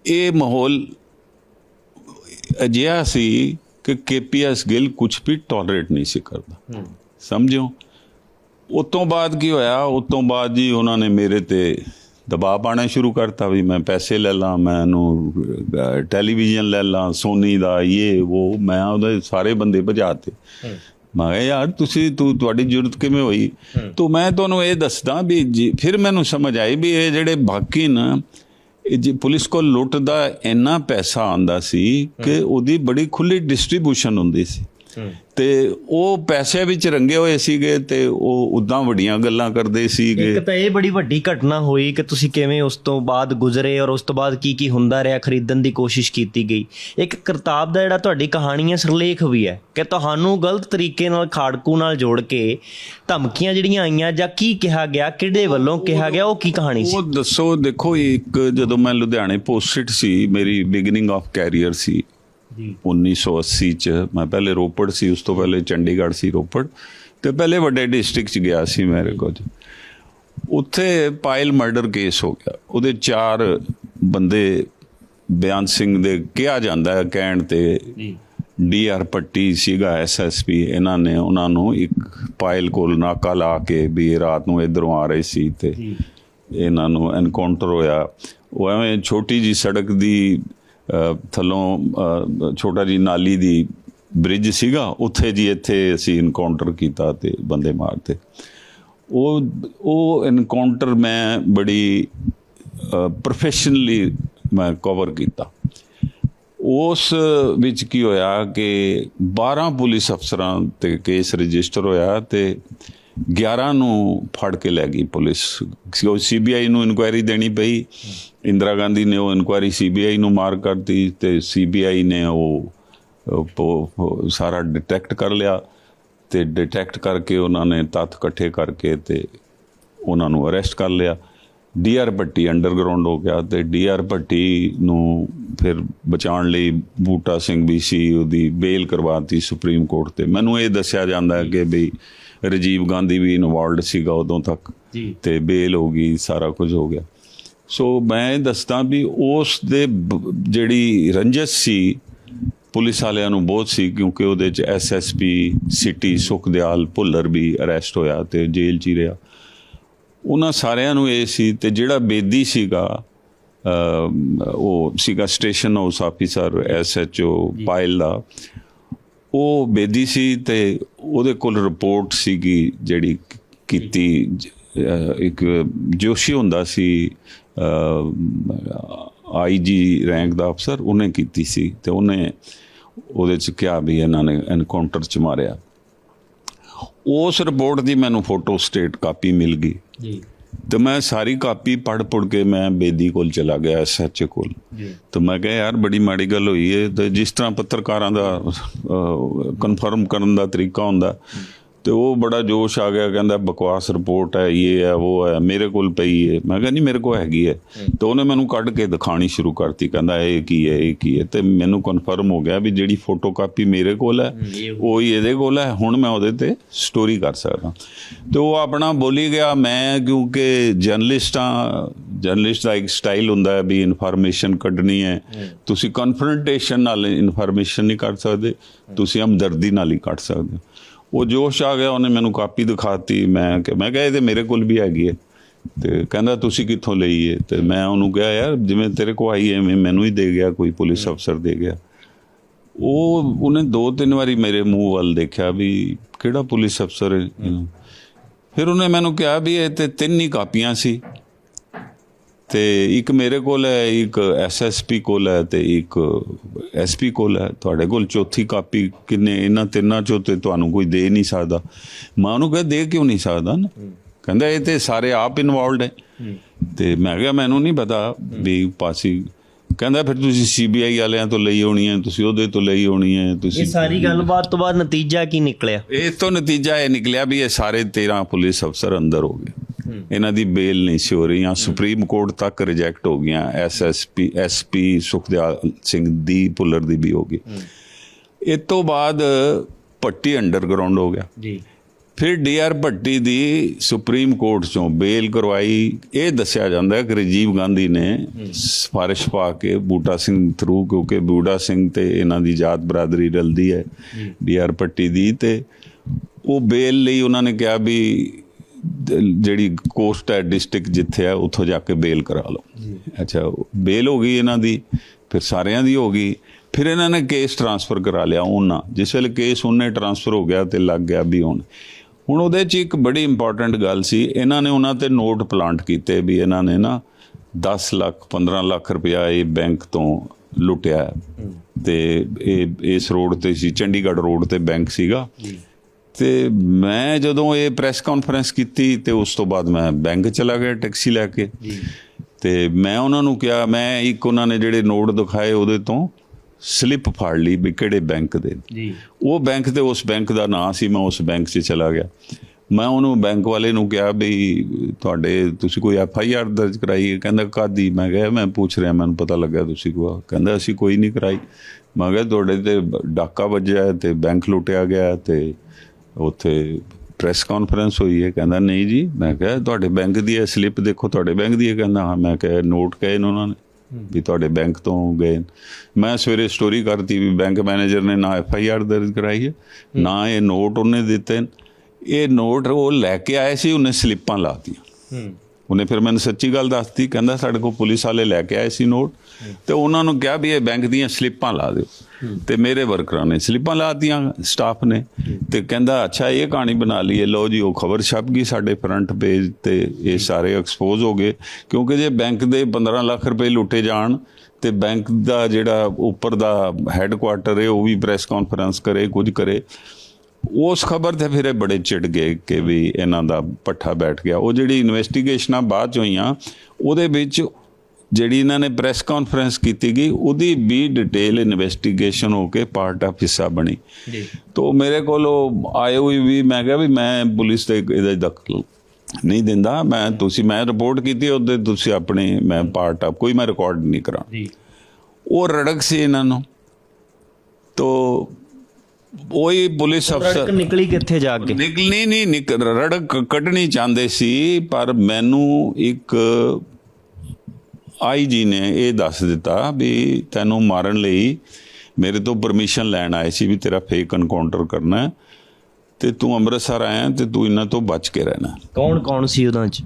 ਇਹ ਮਾਹੌਲ ਅਜਿਹਾ ਸੀ ਕਿ ਕੇਪੀਐਸ ਗਿੱਲ ਕੁਝ ਵੀ ਟੋਲਰੇਟ ਨਹੀਂ ਸੀ ਕਰਦਾ। ਸਮਝਿਓ? ਉਸ ਤੋਂ ਬਾਅਦ ਕੀ ਹੋਇਆ? ਉਸ ਤੋਂ ਬਾਅਦ ਜੀ ਉਹਨਾਂ ਨੇ ਮੇਰੇ ਤੇ ਦਬਾਅ ਪਾਣਾ ਸ਼ੁਰੂ ਕਰਤਾ ਵੀ ਮੈਂ ਪੈਸੇ ਲੈ ਲਾਂ ਮੈਂ ਅਹ, ਟੈਲੀਵਿਜ਼ਨ ਲੈ ਲਾਂ ਸੋਨੀ ਦਾ ਇਹ ਉਹ ਮੈਂ ਉਹਦੇ ਸਾਰੇ ਬੰਦੇ ਭਜਾਤੇ ਮੈਂ ਕਿਹਾ ਯਾਰ ਤੁਸੀਂ ਤੂੰ ਤੁਹਾਡੀ ਜ਼ਰੂਰਤ ਕਿਵੇਂ ਹੋਈ? ਤੋ ਮੈਂ ਤੁਹਾਨੂੰ ਇਹ ਦੱਸਦਾ ਵੀ ਜੀ- ਫਿਰ ਮੈਨੂੰ ਸਮਝ ਆਈ ਵੀ ਇਹ ਜਿਹੜੇ ਬਾਕੀ ਨਾ ਇਹ ਜੀ ਪੁਲਿਸ ਕੋਲ ਲੁੱਟ ਦਾ ਇੰਨਾ ਪੈਸਾ ਆਂਦਾ ਸੀ ਕਿ ਉਹਦੀ ਬੜੀ ਖੁੱਲੀ ਡਿਸਟ੍ਰੀਬਿਊਸ਼ਨ ਹੁੰਦੀ ਸੀ। ਤੇ ਉਹ ਪੈਸੇ ਵਿੱਚ ਰੰਗੇ ਹੋਏ ਸੀਗੇ ਤੇ ਉਹ ਉਦਾਂ ਵੱਡੀਆਂ ਗੱਲਾਂ ਕਰਦੇ ਸੀਗੇ। ਇੱਕ ਤਾਂ ਇਹ ਬੜੀ ਵੱਡੀ ਘਟਨਾ ਹੋਈ ਕਿ ਤੁਸੀਂ ਕਿਵੇਂ ਉਸ ਤੋਂ ਬਾਅਦ ਗੁਜ਼ਰੇ ਔਰ ਉਸ ਤੋਂ ਬਾਅਦ ਕੀ ਕੀ ਹੁੰਦਾ ਰਿਹਾ ਖਰੀਦਣ ਦੀ ਕੋਸ਼ਿਸ਼ ਕੀਤੀ ਗਈ। ਇੱਕ ਕਰਤਾਬ ਦਾ ਜਿਹੜਾ ਤੁਹਾਡੀ ਕਹਾਣੀ ਹੈ ਸਿਰਲੇਖ ਵੀ ਹੈ ਕਿ ਤੁਹਾਨੂੰ ਗਲਤ ਤਰੀਕੇ ਨਾਲ ਖਾੜਕੂ ਨਾਲ ਜੋੜ ਕੇ ਧਮਕੀਆਂ ਜਿਹੜੀਆਂ ਆਈਆਂ ਜਾਂ ਕੀ ਕਿਹਾ ਗਿਆ ਕਿਹਦੇ ਵੱਲੋਂ ਕਿਹਾ ਗਿਆ ਉਹ ਕੀ ਕਹਾਣੀ ਸੀ? ਉਹ ਦੱਸੋ ਦੇਖੋ ਇੱਕ ਜਦੋਂ ਮੈਂ ਲੁਧਿਆਣੇ ਪੋਸਟਡ ਸੀ ਮੇਰੀ ਬਿਗਨਿੰਗ ਆਫ ਕੈਰੀਅਰ ਸੀ 1980 ਚ ਮੈਂ ਪਹਿਲੇ ਰੋਪੜ ਸੀ ਉਸ ਤੋਂ ਪਹਿਲੇ ਚੰਡੀਗੜ੍ਹ ਸੀ ਰੋਪੜ। ਤੇ ਪਹਿਲੇ ਵੱਡੇ ਡਿਸਟ੍ਰਿਕਟ ਚ ਗਿਆ ਸੀ ਮੇਰੇ ਕੋਲ। ਉੱਥੇ ਪਾਇਲ ਮਰਡਰ ਕੇਸ ਹੋ ਗਿਆ। ਉਹਦੇ ਚਾਰ ਬੰਦੇ ਬਿਆਨ ਸਿੰਘ ਦੇ ਕਿਹਾ ਜਾਂਦਾ ਹੈ ਕਹਿਣ ਤੇ ਜੀ। ਡੀਆਰ ਪੱਟੀ ਸੀਗਾ ਐਸਐਸਪੀ ਇਹਨਾਂ ਨੇ ਉਹਨਾਂ ਨੂੰ ਇੱਕ ਪਾਇਲ ਕੋਲ ਨਾਕਾ ਲਾ ਕੇ ਵੀ ਰਾਤ ਨੂੰ ਇਧਰੋਂ ਆ ਰਹੇ ਸੀ ਤੇ ਇਹਨਾਂ ਨੂੰ ਐਨਕਾਊਂਟਰ ਹੋਇਆ। ਉਹ ਐਵੇਂ ਛੋਟੀ ਜੀ ਸੜਕ ਦੀ ਥੱਲੋਂ ਛੋਟਾ ਜੀ ਨਾਲੀ ਦੀ ਬ੍ਰਿਜ ਸੀਗਾ, ਉੱਥੇ ਜੀ ਇੱਥੇ ਅਸੀਂ ਇਨਕਾਊਂਟਰ ਕੀਤਾ ਤੇ ਬੰਦੇ ਮਾਰਤੇ। ਉਹ ਉਹ ਇਨਕਾਊਂਟਰ ਮੈਂ ਬੜੀ ਪ੍ਰੋਫੈਸ਼ਨਲੀ ਮੈਂ ਕਵਰ ਕੀਤਾ। ਉਸ ਵਿੱਚ ਕੀ ਹੋਇਆ ਕਿ 12 ਪੁਲਿਸ ਅਫਸਰਾਂ ਤੇ ਕੇਸ ਰਜਿਸਟਰ ਹੋਇਆ ਤੇ 11 ਨੂੰ ਫੜ ਕੇ ਲੈ ਗਈ ਪੁਲਿਸ। ਉਹ ਸੀਬੀਆਈ ਨੂੰ ਇਨਕੁਆਇਰੀ ਦੇਣੀ ਪਈ। ਇੰਦਰਾ ਗਾਂਧੀ ਨੇ ਉਹ ਇਨਕੁਆਇਰੀ ਸੀਬੀਆਈ ਨੂੰ ਮਾਰ ਕਰਤੀ ਤੇ ਸੀਬੀਆਈ ਨੇ ਉਹ ਸਾਰਾ ਡਿਟੈਕਟ ਕਰ ਲਿਆ ਤੇ ਡਿਟੈਕਟ ਕਰਕੇ ਉਹਨਾਂ ਨੇ ਤੱਥ ਇਕੱਠੇ ਕਰਕੇ ਤੇ ਉਹਨਾਂ ਨੂੰ ਅਰੈਸਟ ਕਰ ਲਿਆ। ਡੀਆਰ ਭੱਟੀ ਅੰਡਰਗਰਾਉਂਡ ਹੋ ਗਿਆ ਤੇ ਡੀਆਰ ਭੱਟੀ ਨੂੰ ਫਿਰ ਬਚਾਉਣ ਲਈ ਬੂਟਾ ਸਿੰਘ ਵੀ ਸੀ ਉਹਦੀ ਬੇਲ ਕਰਵਾਤੀ ਸੁਪਰੀਮ ਕੋਰਟ ਤੇ। ਮੈਨੂੰ ਇਹ ਦੱਸਿਆ ਜਾਂਦਾ ਕਿ ਵੀ ਰਾਜੀਵ ਗਾਂਧੀ ਵੀ ਇਨਵੋਲਡ ਸੀਗਾ ਉਦੋਂ ਤੱਕ ਤੇ ਬੇਲ ਹੋ ਗਈ ਸਾਰਾ ਕੁਝ ਹੋ ਗਿਆ। ਸੋ ਮੈਂ ਦੱਸਦਾ ਵੀ ਉਸ ਦੇ ਜਿਹੜੀ ਰੰਜਸ ਸੀ ਪੁਲਿਸ ਵਾਲਿਆਂ ਨੂੰ ਬਹੁਤ ਸੀ ਕਿਉਂਕਿ ਉਹਦੇ ਚ ਐਸਐਸਪੀ ਸਿਟੀ ਸੁਖਦਿਆਲ ਭੁੱਲਰ ਵੀ ਅਰੈਸਟ ਹੋਇਆ ਤੇ ਜੇਲ੍ਹ 'ਚ ਹੀ ਰਿਹਾ। ਉਹਨਾਂ ਸਾਰਿਆਂ ਨੂੰ ਇਹ ਸੀ ਤੇ ਜਿਹੜਾ ਬੇਦੀ ਸੀਗਾ ਉਹ ਸੀਗਾ station house officer SHO Payal ਦਾ। ਉਹ ਬੇਦੀ ਸੀ ਤੇ ਉਹਦੇ ਕੋਲ ਰਿਪੋਰਟ ਸੀਗੀ ਜਿਹੜੀ ਕੀਤੀ ਇੱਕ ਜੋਸ਼ੀ ਹੁੰਦਾ ਸੀ ਆਈਜੀ ਰੈਂਕ ਦਾ ਅਫਸਰ ਉਹਨੇ ਕੀਤੀ ਸੀ ਤੇ ਉਹਨੇ ਉਹਦੇ ਚ ਕਿਹਾ ਵੀ ਇਹਨਾਂ ਨੇ ਐਨਕਾਊਂਟਰ ਚ ਮਾਰਿਆ। ਉਸ ਰਿਪੋਰਟ ਦੀ ਮੈਨੂੰ ਫੋਟੋ ਸਟੇਟ ਕਾਪੀ ਮਿਲ ਗਈ। ਜੀ। ਤੇ ਮੈਂ ਸਾਰੀ ਕਾਪੀ ਪੜ੍ਹ ਪੁੜ ਕੇ ਮੈਂ ਬੇਦੀ ਕੋਲ ਚਲਾ ਗਿਆ ਐਸਐਚ ਕੋਲ। ਜੀ। ਤੇ ਮੈਂ ਕਿਹਾ ਯਾਰ ਬੜੀ ਮਾੜੀ ਗੱਲ ਹੋਈ ਹੈ ਤੇ ਜਿਸ ਤਰ੍ਹਾਂ ਪੱਤਰਕਾਰਾਂ ਦਾ ਕਨਫਰਮ ਕਰਨ ਦਾ ਤਰੀਕਾ ਹੁੰਦਾ ਤੇ ਉਹ ਬੜਾ ਜੋਸ਼ ਆ ਗਿਆ ਕਹਿੰਦਾ ਬਕਵਾਸ ਰਿਪੋਰਟ ਹੈ ਇਹ ਹੈ ਉਹ ਹੈ ਮੇਰੇ ਕੋਲ ਪਈ ਹੈ। ਮੈਂ ਕਿਹਾ ਨਹੀਂ ਮੇਰੇ ਕੋਲ ਹੈਗੀ ਹੈ। ਤੇ ਉਹਨੇ ਮੈਨੂੰ ਕੱਢ ਕੇ ਦਿਖਾਣੀ ਸ਼ੁਰੂ ਕਰਤੀ ਕਹਿੰਦਾ ਇਹ ਕੀ ਹੈ ਇਹ ਕੀ ਹੈ? ਤੇ ਮੈਨੂੰ ਕਨਫਰਮ ਹੋ ਗਿਆ ਵੀ ਜਿਹੜੀ ਫੋਟੋਕਾਪੀ ਮੇਰੇ ਕੋਲ ਹੈ ਉਹ ਹੀ ਇਹਦੇ ਕੋਲ ਹੈ। ਹੁਣ ਮੈਂ ਉਹਦੇ ਤੇ ਸਟੋਰੀ ਕਰ ਸਕਦਾ। ਤੇ ਉਹ ਆਪਣਾ ਬੋਲੀ ਗਿਆ ਮੈਂ ਕਿਉਂਕਿ ਜਰਨਲਿਸਟਾਂ ਜਰਨਲਿਸਟ ਦਾ ਇੱਕ ਸਟਾਈਲ ਹੁੰਦਾ ਹੈ ਵੀ ਇਨਫੋਰਮੇਸ਼ਨ ਕੱਢਣੀ ਹੈ। ਤੁਸੀਂ ਕਨਫਰੰਟੇਸ਼ਨ ਨਾਲ ਇਨਫੋਰਮੇਸ਼ਨ ਨਹੀਂ ਕੱਢ ਸਕਦੇ ਤੁਸੀਂ ਹਮਦਰਦੀ ਨਾਲ ਹੀ ਕੱਢ ਸਕਦੇ ਹੋ। ਉਹ ਜੋਸ਼ ਆ ਗਿਆ ਉਹਨੇ ਮੈਨੂੰ ਕਾਪੀ ਦਿਖਾਤੀ। ਮੈਂ ਕਿ ਮੈਂ ਕਿਹਾ ਇਹ ਤੇ ਮੇਰੇ ਕੋਲ ਵੀ ਹੈਗੀ ਹੈ ਤੇ ਕਹਿੰਦਾ ਤੁਸੀਂ ਕਿੱਥੋਂ ਲਈ ਹੈ ਤੇ ਮੈਂ ਉਹਨੂੰ ਕਿਹਾ ਯਾਰ ਜਿਵੇਂ ਤੇਰੇ ਕੋ ਆਈ ਐਵੇਂ ਮੈਨੂੰ ਹੀ ਦੇ ਗਿਆ ਕੋਈ ਪੁਲਿਸ ਅਫਸਰ ਦੇ ਗਿਆ। ਉਹ ਉਹਨੇ ਦੋ ਤਿੰਨ ਵਾਰੀ ਮੇਰੇ ਮੂੰਹ ਵੱਲ ਦੇਖਿਆ ਵੀ ਕਿਹੜਾ ਪੁਲਿਸ ਅਫਸਰ ਹੈ। ਫਿਰ ਉਹਨੇ ਮੈਨੂੰ ਕਿਹਾ ਵੀ ਇਹ ਤੇ ਤਿੰਨ ਹੀ ਕਾਪੀਆਂ ਸੀ। ਤੇ ਇੱਕ ਮੇਰੇ ਕੋਲ ਹੈ ਇੱਕ ਐਸਐਸਪੀ ਕੋਲ ਹੈ ਤੇ ਇੱਕ ਐਸਪੀ ਕੋਲ ਹੈ। ਤੁਹਾਡੇ ਕੋਲ ਚੌਥੀ ਕਾਪੀ ਕਿੰਨੇ ਇਹਨਾਂ ਤਿੰਨਾਂ ਚੋਂ ਤੇ ਤੁਹਾਨੂੰ ਕੋਈ ਦੇ ਨਹੀਂ ਸਕਦਾ। ਮੈਂ ਉਹਨੂੰ ਕਿਹਾ ਦੇ ਕਿਉਂ ਨਹੀਂ ਸਕਦਾ ਨਾ? ਕਹਿੰਦਾ ਇਹ ਤੇ ਸਾਰੇ ਆਪ ਇਨਵੋਲਡ ਹੈ। ਤੇ ਮੈਂ ਕਿਹਾ ਮੈਨੂੰ ਨਹੀਂ ਪਤਾ ਵੀ ਪਾਸੀ। ਕਹਿੰਦਾ ਫਿਰ ਤੁਸੀਂ ਸੀਬੀਆਈ ਵਾਲਿਆਂ ਤੋਂ ਲਈ ਹੋਣੀ ਹੈ ਤੁਸੀਂ ਉਹਦੇ ਤੋਂ ਲਈ ਹੋਣੀ ਹੈ ਤੁਸੀਂ ਇਹ ਸਾਰੀ ਗੱਲਬਾਤ ਤੋਂ ਬਾਅਦ ਨਤੀਜਾ ਕੀ ਨਿਕਲਿਆ? ਇਸ ਤੋਂ ਨਤੀਜਾ ਇਹ ਨਿਕਲਿਆ ਵੀ ਇਹ ਸਾਰੇ 13 ਪੁਲਿਸ ਅਫਸਰ ਅੰਦਰ ਹੋ ਗਏ। ਇਹਨਾਂ ਦੀ ਬੇਲ ਨਹੀਂ ਸੀ ਹੋ ਰਹੀ ਜਾਂ ਸੁਪਰੀਮ ਕੋਰਟ ਤੱਕ ਰਿਜੈਕਟ ਹੋ ਗਈਆਂ। ਐਸਐਸਪੀ ਐਸਪੀ ਸੁਖਦਿਆਲ ਸਿੰਘ ਦੀ ਪੁੱਲਰ ਦੀ ਵੀ ਹੋ ਗਈ। ਇਸ ਤੋਂ ਬਾਅਦ ਪੱਟੀ ਅੰਡਰਗਰਾਉਂਡ ਹੋ ਗਿਆ। ਜੀ। ਫਿਰ ਡੀਆਰ ਭੱਟੀ ਦੀ ਸੁਪਰੀਮ ਕੋਰਟ ਚੋਂ ਬੇਲ ਕਰਵਾਈ। ਇਹ ਦੱਸਿਆ ਜਾਂਦਾ ਹੈ ਕਿ ਰਾਜੀਵ ਗਾਂਧੀ ਨੇ ਸਿਫਾਰਿਸ਼ ਪਾ ਕੇ ਬੂਟਾ ਸਿੰਘ ਥਰੂ ਕਿਉਂਕਿ ਬੂਟਾ ਸਿੰਘ ਤੇ ਇਹਨਾਂ ਦੀ ਜਾਤ ਬਰਾਦਰੀ ਰਲਦੀ ਹੈ ਡੀਆਰ ਭੱਟੀ ਦੀ ਤੇ ਉਹ ਬੇਲ ਲਈ ਉਹਨਾਂ ਨੇ ਕਿਹਾ ਵੀ ਜਿਹੜੀ ਕੋਸਟ ਹੈ ਡਿਸਟ੍ਰਿਕਟ ਜਿੱਥੇ ਹੈ ਉੱਥੋਂ ਜਾ ਕੇ ਬੇਲ ਕਰਾ ਲਓ। ਅੱਛਾ ਬੇਲ ਹੋ ਗਈ ਇਹਨਾਂ ਦੀ ਫਿਰ ਸਾਰਿਆਂ ਦੀ ਹੋ ਗਈ ਫਿਰ ਇਹਨਾਂ ਨੇ ਕੇਸ ਟਰਾਂਸਫਰ ਕਰਾ ਲਿਆ ਉਹਨਾਂ। ਜਿਸ ਵੇਲੇ ਕੇਸ ਉਹਨੇ ਟਰਾਂਸਫਰ ਹੋ ਗਿਆ ਤੇ ਲੱਗ ਗਿਆ ਵੀ ਹੁਣ। ਹੁਣ ਉਹਦੇ 'ਚ ਇੱਕ ਬੜੀ ਇੰਪੋਰਟੈਂਟ ਗੱਲ ਸੀ ਇਹਨਾਂ ਨੇ ਉਹਨਾਂ ਤੇ ਨੋਟ ਪਲਾਂਟ ਕੀਤੇ ਵੀ ਇਹਨਾਂ ਨੇ ਨਾ 10 ਲੱਖ 15 ਲੱਖ ਰੁਪਇਆ ਇਹ ਬੈਂਕ ਤੋਂ ਲੁੱਟਿਆ। ਤੇ ਇਹ ਇਸ ਰੋਡ ਤੇ ਸੀ ਚੰਡੀਗੜ੍ਹ ਰੋਡ ਤੇ ਬੈਂਕ ਸੀਗਾ। ਤੇ ਮੈਂ ਜਦੋਂ ਇਹ ਪ੍ਰੈਸ ਕਾਨਫਰੰਸ ਕੀਤੀ ਤੇ ਉਸ ਤੋਂ ਬਾਅਦ ਮੈਂ ਬੈਂਕ ਚਲਾ ਗਿਆ ਟੈਕਸੀ ਲੈ ਕੇ। ਤੇ ਮੈਂ ਉਹਨਾਂ ਨੂੰ ਕਿਹਾ ਮੈਂ ਇੱਕ ਉਹਨਾਂ ਨੇ ਜਿਹੜੇ ਨੋਟ ਦਿਖਾਏ ਉਹਦੇ ਤੋਂ ਸਲਿੱਪ ਫਾੜ ਲਈ ਵੀ ਕਿਹੜੇ ਬੈਂਕ ਦੇ। ਜੀ। ਉਹ ਬੈਂਕ ਤੇ ਉਸ ਬੈਂਕ ਦਾ ਨਾਂ ਸੀ ਮੈਂ ਉਸ ਬੈਂਕ 'ਚ ਚਲਾ ਗਿਆ। ਮੈਂ ਉਹਨੂੰ ਬੈਂਕ ਵਾਲੇ ਨੂੰ ਕਿਹਾ ਵੀ ਤੁਹਾਡੇ ਤੁਸੀਂ ਕੋਈ ਐਫ ਆਈ ਆਰ ਦਰਜ ਕਰਾਈ ਹੈ? ਕਹਿੰਦਾ ਕਾਦੀ ਮੈਂ ਕਿਹਾ ਮੈਂ ਪੁੱਛ ਰਿਹਾ ਮੈਨੂੰ ਪਤਾ ਲੱਗਾ ਤੁਸੀਂ ਕੋ ਕਹਿੰਦਾ ਅਸੀਂ ਕੋਈ ਨਹੀਂ ਕਰਾਈ। ਮੈਂ ਕਿਹਾ ਤੁਹਾਡੇ ਤੇ ਡਾਕਾ ਵੱਜਿਆ ਤੇ ਬੈਂਕ ਲੁੱਟਿਆ ਗਿਆ ਤੇ ਉੱਥੇ ਪ੍ਰੈਸ ਕਾਨਫਰੰਸ ਹੋਈ ਹੈ ਕਹਿੰਦਾ ਨਹੀਂ ਜੀ ਮੈਂ ਕਿਹਾ ਤੁਹਾਡੇ ਬੈਂਕ ਦੀ ਇਹ ਸਲਿੱਪ ਦੇਖੋ ਤੁਹਾਡੇ ਬੈਂਕ ਦੀ ਹੈ ਕਹਿੰਦਾ ਹਾਂ ਮੈਂ ਕਿਹਾ ਨੋਟ ਕਹੇ ਨੇ ਉਹਨਾਂ ਨੇ ਵੀ ਤੁਹਾਡੇ ਬੈਂਕ ਤੋਂ ਗਏ। ਮੈਂ ਸਵੇਰੇ ਸਟੋਰੀ ਕਰਤੀ ਵੀ ਬੈਂਕ ਮੈਨੇਜਰ ਨੇ ਨਾ ਐਫ ਆਈ ਆਰ ਦਰਜ ਕਰਾਈ ਹੈ ਨਾ ਇਹ ਨੋਟ ਉਹਨੇ ਦਿੱਤੇ। ਇਹ ਨੋਟ ਉਹ ਲੈ ਕੇ ਆਏ ਸੀ ਉਹਨੇ ਸਲਿੱਪਾਂ ਲਾਤੀਆਂ। ਉਹਨੇ ਫਿਰ ਮੈਨੂੰ ਸੱਚੀ ਗੱਲ ਦੱਸਤੀ ਕਹਿੰਦਾ ਸਾਡੇ ਕੋਲ ਪੁਲਿਸ ਵਾਲੇ ਲੈ ਕੇ ਆਏ ਸੀ ਨੋਟ ਤੇ ਉਹਨਾਂ ਨੂੰ ਕਿਹਾ ਵੀ ਇਹ ਬੈਂਕ ਦੀਆਂ ਸਲਿੱਪਾਂ ਲਾ ਦਿਓ। ਤੇ ਮੇਰੇ ਵਰਕਰਾਂ ਨੇ ਸਲਿੱਪਾਂ ਲਾਤੀਆਂ ਸਟਾਫ ਨੇ। ਤੇ ਕਹਿੰਦਾ, ਅੱਛਾ, ਇਹ ਕਹਾਣੀ ਬਣਾ ਲਈਏ। ਲਓ ਜੀ, ਉਹ ਖਬਰ ਛਪ ਗਈ ਸਾਡੇ ਫਰੰਟ ਪੇਜ ਤੇ, ਇਹ ਸਾਰੇ ਐਕਸਪੋਜ਼ ਹੋ ਗਏ। ਕਿਉਂਕਿ ਜੇ ਬੈਂਕ ਦੇ 15 ਲੱਖ ਰੁਪਏ ਲੁੱਟੇ ਜਾਣ ਤੇ ਬੈਂਕ ਦਾ ਜਿਹੜਾ ਉੱਪਰ ਦਾ ਹੈੱਡਕੁਆਟਰ ਹੈ ਉਹ ਵੀ ਪ੍ਰੈਸ ਕਾਨਫਰੰਸ ਕਰੇ, ਕੁਝ ਕਰੇ। ਉਸ ਖਬਰ ਤੇ ਫਿਰ ਇਹ ਬੜੇ ਚਿੜ ਗਏ ਕਿ ਵੀ ਇਹਨਾਂ ਦਾ ਪੱਠਾ ਬੈਠ ਗਿਆ। ਉਹ ਜਿਹੜੀ ਇਨਵੈਸਟੀਗੇਸ਼ਨਾਂ ਬਾਅਦ ਚ ਹੋਈਆਂ, ਉਹਦੇ ਵਿੱਚ ਜਿਹੜੀ ਇਹਨਾਂ ਨੇ ਪ੍ਰੈਸ ਕਾਨਫਰੰਸ ਕੀਤੀ ਗਈ ਉਹਦੀ ਵੀ ਡਿਟੇਲ ਇਨਵੈਸਟੀਗੇਸ਼ਨ ਹੋ ਕੇ ਪਾਰਟ ਆਫ ਹਿੱਸਾ ਬਣੀ। ਜੀ। ਤੋ ਮੇਰੇ ਕੋਲ ਉਹ ਆਏ ਹੋਈ ਵੀ ਮੈਂ ਕਿਹਾ ਵੀ ਮੈਂ ਪੁਲਿਸ ਤੇ ਇਹਦਾ ਦਖਲ ਨਹੀਂ ਦਿੰਦਾ ਮੈਂ ਤੁਸੀਂ ਮੈਂ ਰਿਪੋਰਟ ਕੀਤੀ ਉਹਦੇ ਤੁਸੀਂ ਆਪਣੇ ਮੈਂ ਪਾਰਟ ਆਫ ਕੋਈ ਮੈਂ ਰਿਕਾਰਡ ਨਹੀਂ ਕਰਾਂ। ਜੀ। ਉਹ ਰੜਕ ਸੀ ਇਹਨਾਂ ਨੂੰ। ਤੋ ਉਹੀ ਪੁਲਿਸ ਰੜਕ ਅਫਸਰ ਨਿਕਲੀ ਕਿੱਥੇ ਜਾ ਕੇ? ਨਿਕਲਣੀ ਨਹੀਂ ਰੜਕ ਕੱਢਣੀ ਚਾਹੁੰਦੇ ਸੀ ਪਰ ਮੈਨੂੰ ਇੱਕ ਆਈਜੀ ਨੇ ਇਹ ਦੱਸ ਦਿੱਤਾ ਵੀ ਤੈਨੂੰ ਮਾਰਨ ਲਈ ਮੇਰੇ ਤੋਂ ਪਰਮਿਸ਼ਨ ਲੈਣ ਆਏ ਸੀ ਵੀ ਤੇਰਾ ਫੇਕ ਐਨਕਾਊਂਟਰ ਕਰਨਾ ਤੇ ਤੂੰ ਅੰਮ੍ਰਿਤਸਰ ਆਇਆ ਤੇ ਤੂੰ ਇਹਨਾਂ ਤੋਂ ਬਚ ਕੇ ਰਹਿਣਾ। ਕੌਣ ਕੌਣ ਸੀ ਉਹਨਾਂ ਚ?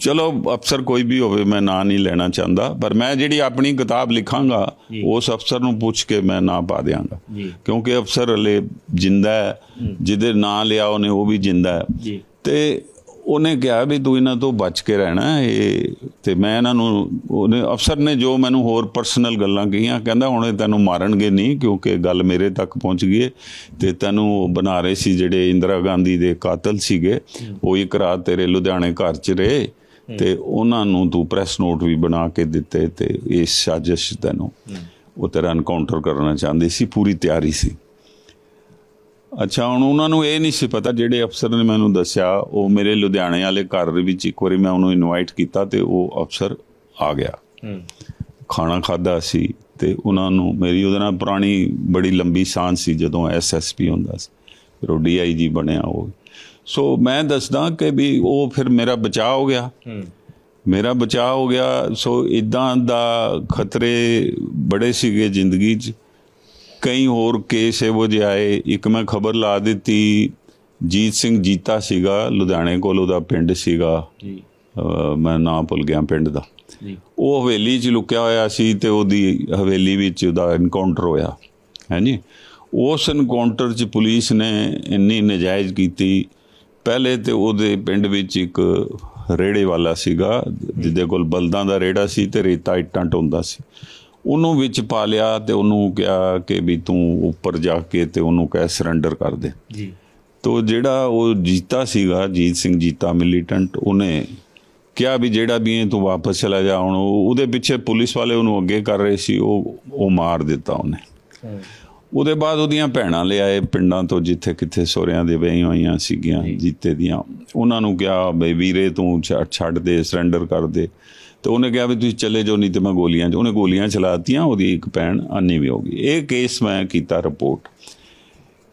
ਚਲੋ ਅਫਸਰ ਕੋਈ ਵੀ ਹੋਵੇ ਮੈਂ ਨਾਂ ਨਹੀਂ ਲੈਣਾ ਚਾਹੁੰਦਾ ਪਰ ਮੈਂ ਜਿਹੜੀ ਆਪਣੀ ਕਿਤਾਬ ਲਿਖਾਂਗਾ ਉਸ ਅਫਸਰ ਨੂੰ ਪੁੱਛ ਕੇ ਮੈਂ ਨਾਂ ਪਾ ਦਿਆਂਗਾ। ਜੀ। ਕਿਉਂਕਿ ਅਫਸਰ ਹਲੇ ਜਿੰਦਾ ਹੈ। ਜਿਹਦੇ ਨਾਂ ਲਿਆ ਉਹਨੇ ਉਹ ਵੀ ਜਿੰਦਾ ਹੈ। ਜੀ। ਤੇ ਉਹਨੇ ਕਿਹਾ ਵੀ ਤੂੰ ਇਹਨਾਂ ਤੋਂ ਬਚ ਕੇ ਰਹਿਣਾ ਇਹ ਤੇ ਮੈਂ ਇਹਨਾਂ ਨੂੰ ਉਹਨੇ ਅਫਸਰ ਨੇ ਜੋ ਮੈਨੂੰ ਹੋਰ ਪਰਸਨਲ ਗੱਲਾਂ ਕਹੀਆਂ ਕਹਿੰਦਾ ਹੁਣ ਇਹ ਤੈਨੂੰ ਮਾਰਨਗੇ ਨਹੀਂ ਕਿਉਂਕਿ ਗੱਲ ਮੇਰੇ ਤੱਕ ਪਹੁੰਚ ਗਈ ਹੈ ਤੇ ਤੈਨੂੰ ਉਹ ਬਣਾ ਰਹੇ ਸੀ ਜਿਹੜੇ ਇੰਦਰਾ ਗਾਂਧੀ ਦੇ ਕਾਤਲ ਸੀਗੇ ਉਹ ਇੱਕ ਰਾਤ ਤੇਰੇ ਲੁਧਿਆਣੇ ਘਰ 'ਚ ਰਹੇ ਤੇ ਉਹਨਾਂ ਨੂੰ ਤੂੰ ਪ੍ਰੈਸ ਨੋਟ ਵੀ ਬਣਾ ਕੇ ਦਿੱਤੇ ਤੇ ਇਸ ਸਾਜ਼ਿਸ਼ ਤੈਨੂੰ ਉਹ ਤੇਰਾ ਐਨਕਾਊਂਟਰ ਕਰਨਾ ਚਾਹੁੰਦੇ ਸੀ ਪੂਰੀ ਤਿਆਰੀ ਸੀ। ਅੱਛਾ ਹੁਣ ਉਹਨਾਂ ਨੂੰ ਇਹ ਨਹੀਂ ਸੀ ਪਤਾ ਜਿਹੜੇ ਅਫਸਰ ਨੇ ਮੈਨੂੰ ਦੱਸਿਆ ਉਹ ਮੇਰੇ ਲੁਧਿਆਣੇ ਵਾਲੇ ਘਰ ਦੇ ਵਿੱਚ ਇੱਕ ਵਾਰੀ ਮੈਂ ਉਹਨੂੰ ਇਨਵਾਈਟ ਕੀਤਾ ਤੇ ਉਹ ਅਫਸਰ ਆ ਗਿਆ। ਹੂੰ। ਖਾਣਾ ਖਾਦਾ ਸੀ ਤੇ ਉਹਨਾਂ ਨੂੰ ਮੇਰੀ ਉਹਦੇ ਨਾਲ ਪੁਰਾਣੀ ਬੜੀ ਲੰਬੀ ਸਾਂਝ ਸੀ ਜਦੋਂ ਐਸਐਸਪੀ ਹੁੰਦਾ ਸੀ ਫਿਰ ਉਹ ਡੀਆਈਜੀ ਬਣਿਆ ਉਹ। ਸੋ ਮੈਂ ਦੱਸਦਾ ਕਿ ਵੀ ਉਹ ਫਿਰ ਮੇਰਾ ਬਚਾਅ ਹੋ ਗਿਆ। ਹੂੰ। ਮੇਰਾ ਬਚਾਅ ਹੋ ਗਿਆ ਸੋ ਇਦਾਂ ਦਾ ਖਤਰੇ ਬੜੇ ਸੀਗੇ ਜ਼ਿੰਦਗੀ 'ਚ। ਕਈ ਹੋਰ ਕੇਸ ਇਹੋ ਜਿਹੇ ਆਏ। ਇੱਕ ਮੈਂ ਖਬਰ ਲਾ ਦਿੱਤੀ ਜੀਤ ਸਿੰਘ ਜੀਤਾ ਸੀਗਾ ਲੁਧਿਆਣੇ ਕੋਲ ਉਹਦਾ ਪਿੰਡ ਸੀਗਾ। ਜੀ। ਮੈਂ ਨਾਂ ਭੁੱਲ ਗਿਆ ਪਿੰਡ ਦਾ। ਜੀ। ਉਹ ਹਵੇਲੀ 'ਚ ਲੁਕਿਆ ਹੋਇਆ ਸੀ ਤੇ ਉਹਦੀ ਹਵੇਲੀ ਵਿੱਚ ਉਹਦਾ ਐਨਕਾਊਂਟਰ ਹੋਇਆ। ਹਾਂਜੀ ਉਸ ਐਨਕਾਊਂਟਰ 'ਚ ਪੁਲਿਸ ਨੇ ਇੰਨੀ ਨਜਾਇਜ਼ ਕੀਤੀ। ਪਹਿਲੇ ਤੇ ਉਹਦੇ ਪਿੰਡ ਵਿੱਚ ਇੱਕ ਰੇੜੇ ਵਾਲਾ ਸੀਗਾ ਜਿਹਦੇ ਕੋਲ ਬਲਦਾਂ ਦਾ ਰੇੜਾ ਸੀ ਤੇ ਰੇਤਾ ਇੱਟਾਂ ਢੋਂਦਾ ਸੀ। ਉਹਨੂੰ ਵਿੱਚ ਪਾ ਲਿਆ ਤੇ ਉਹਨੂੰ ਕਿਹਾ ਕਿ ਵੀ ਤੂੰ ਉੱਪਰ ਜਾ ਕੇ ਤੇ ਉਹਨੂੰ ਕਹਿ ਸਰੈਂਡਰ ਕਰ ਦੇ। ਜੀ। ਤੋ ਜਿਹੜਾ ਉਹ ਜੀਤਾ ਸੀਗਾ ਜੀਤ ਸਿੰਘ ਜੀਤਾ ਮਿਲੀਟੈਂਟ ਉਹਨੇ ਕਿਹਾ ਵੀ ਜਿਹੜਾ ਵੀ ਇਹ ਤੂੰ ਵਾਪਸ ਚਲਾ ਜਾ ਹੁਣ ਉਹ- ਉਹਦੇ ਪਿੱਛੇ ਪੁਲਿਸ ਵਾਲੇ ਉਹਨੂੰ ਅੱਗੇ ਕਰ ਰਹੇ ਸੀ ਉਹ ਉਹ ਮਾਰ ਦਿੱਤਾ ਉਹਨੇ। ਉਹਦੇ ਬਾਅਦ ਉਹਦੀਆਂ ਭੈਣਾਂ ਲਿਆਏ ਪਿੰਡਾਂ ਤੋਂ ਜਿੱਥੇ ਕਿੱਥੇ ਸੋਹਰਿਆਂ ਦੇ ਵਹੀਆਂ ਹੋਈਆਂ ਸੀਗੀਆਂ ਜੀਤੇ ਦੀਆਂ। ਉਹਨਾਂ ਨੂੰ ਕਿਹਾ ਬਈ ਵੀਰੇ ਤੂੰ ਛੱਡ ਦੇ ਸਰੈਂਡਰ ਕਰ ਦੇ। ਤੇ ਉਹਨੇ ਕਿਹਾ ਵੀ ਤੁਸੀਂ ਚਲੇ ਜਾਓ ਨਹੀਂ ਤੇ ਮੈਂ ਗੋਲੀਆਂ ਉਹਨੇ ਗੋਲੀਆਂ ਚਲਾਤੀਆਂ ਉਹਦੀ ਇੱਕ ਭੈਣ ਅੰਨੀ ਵੀ ਹੋ ਗਈ। ਇਹ ਕੇਸ ਮੈਂ ਕੀਤਾ ਰਿਪੋਰਟ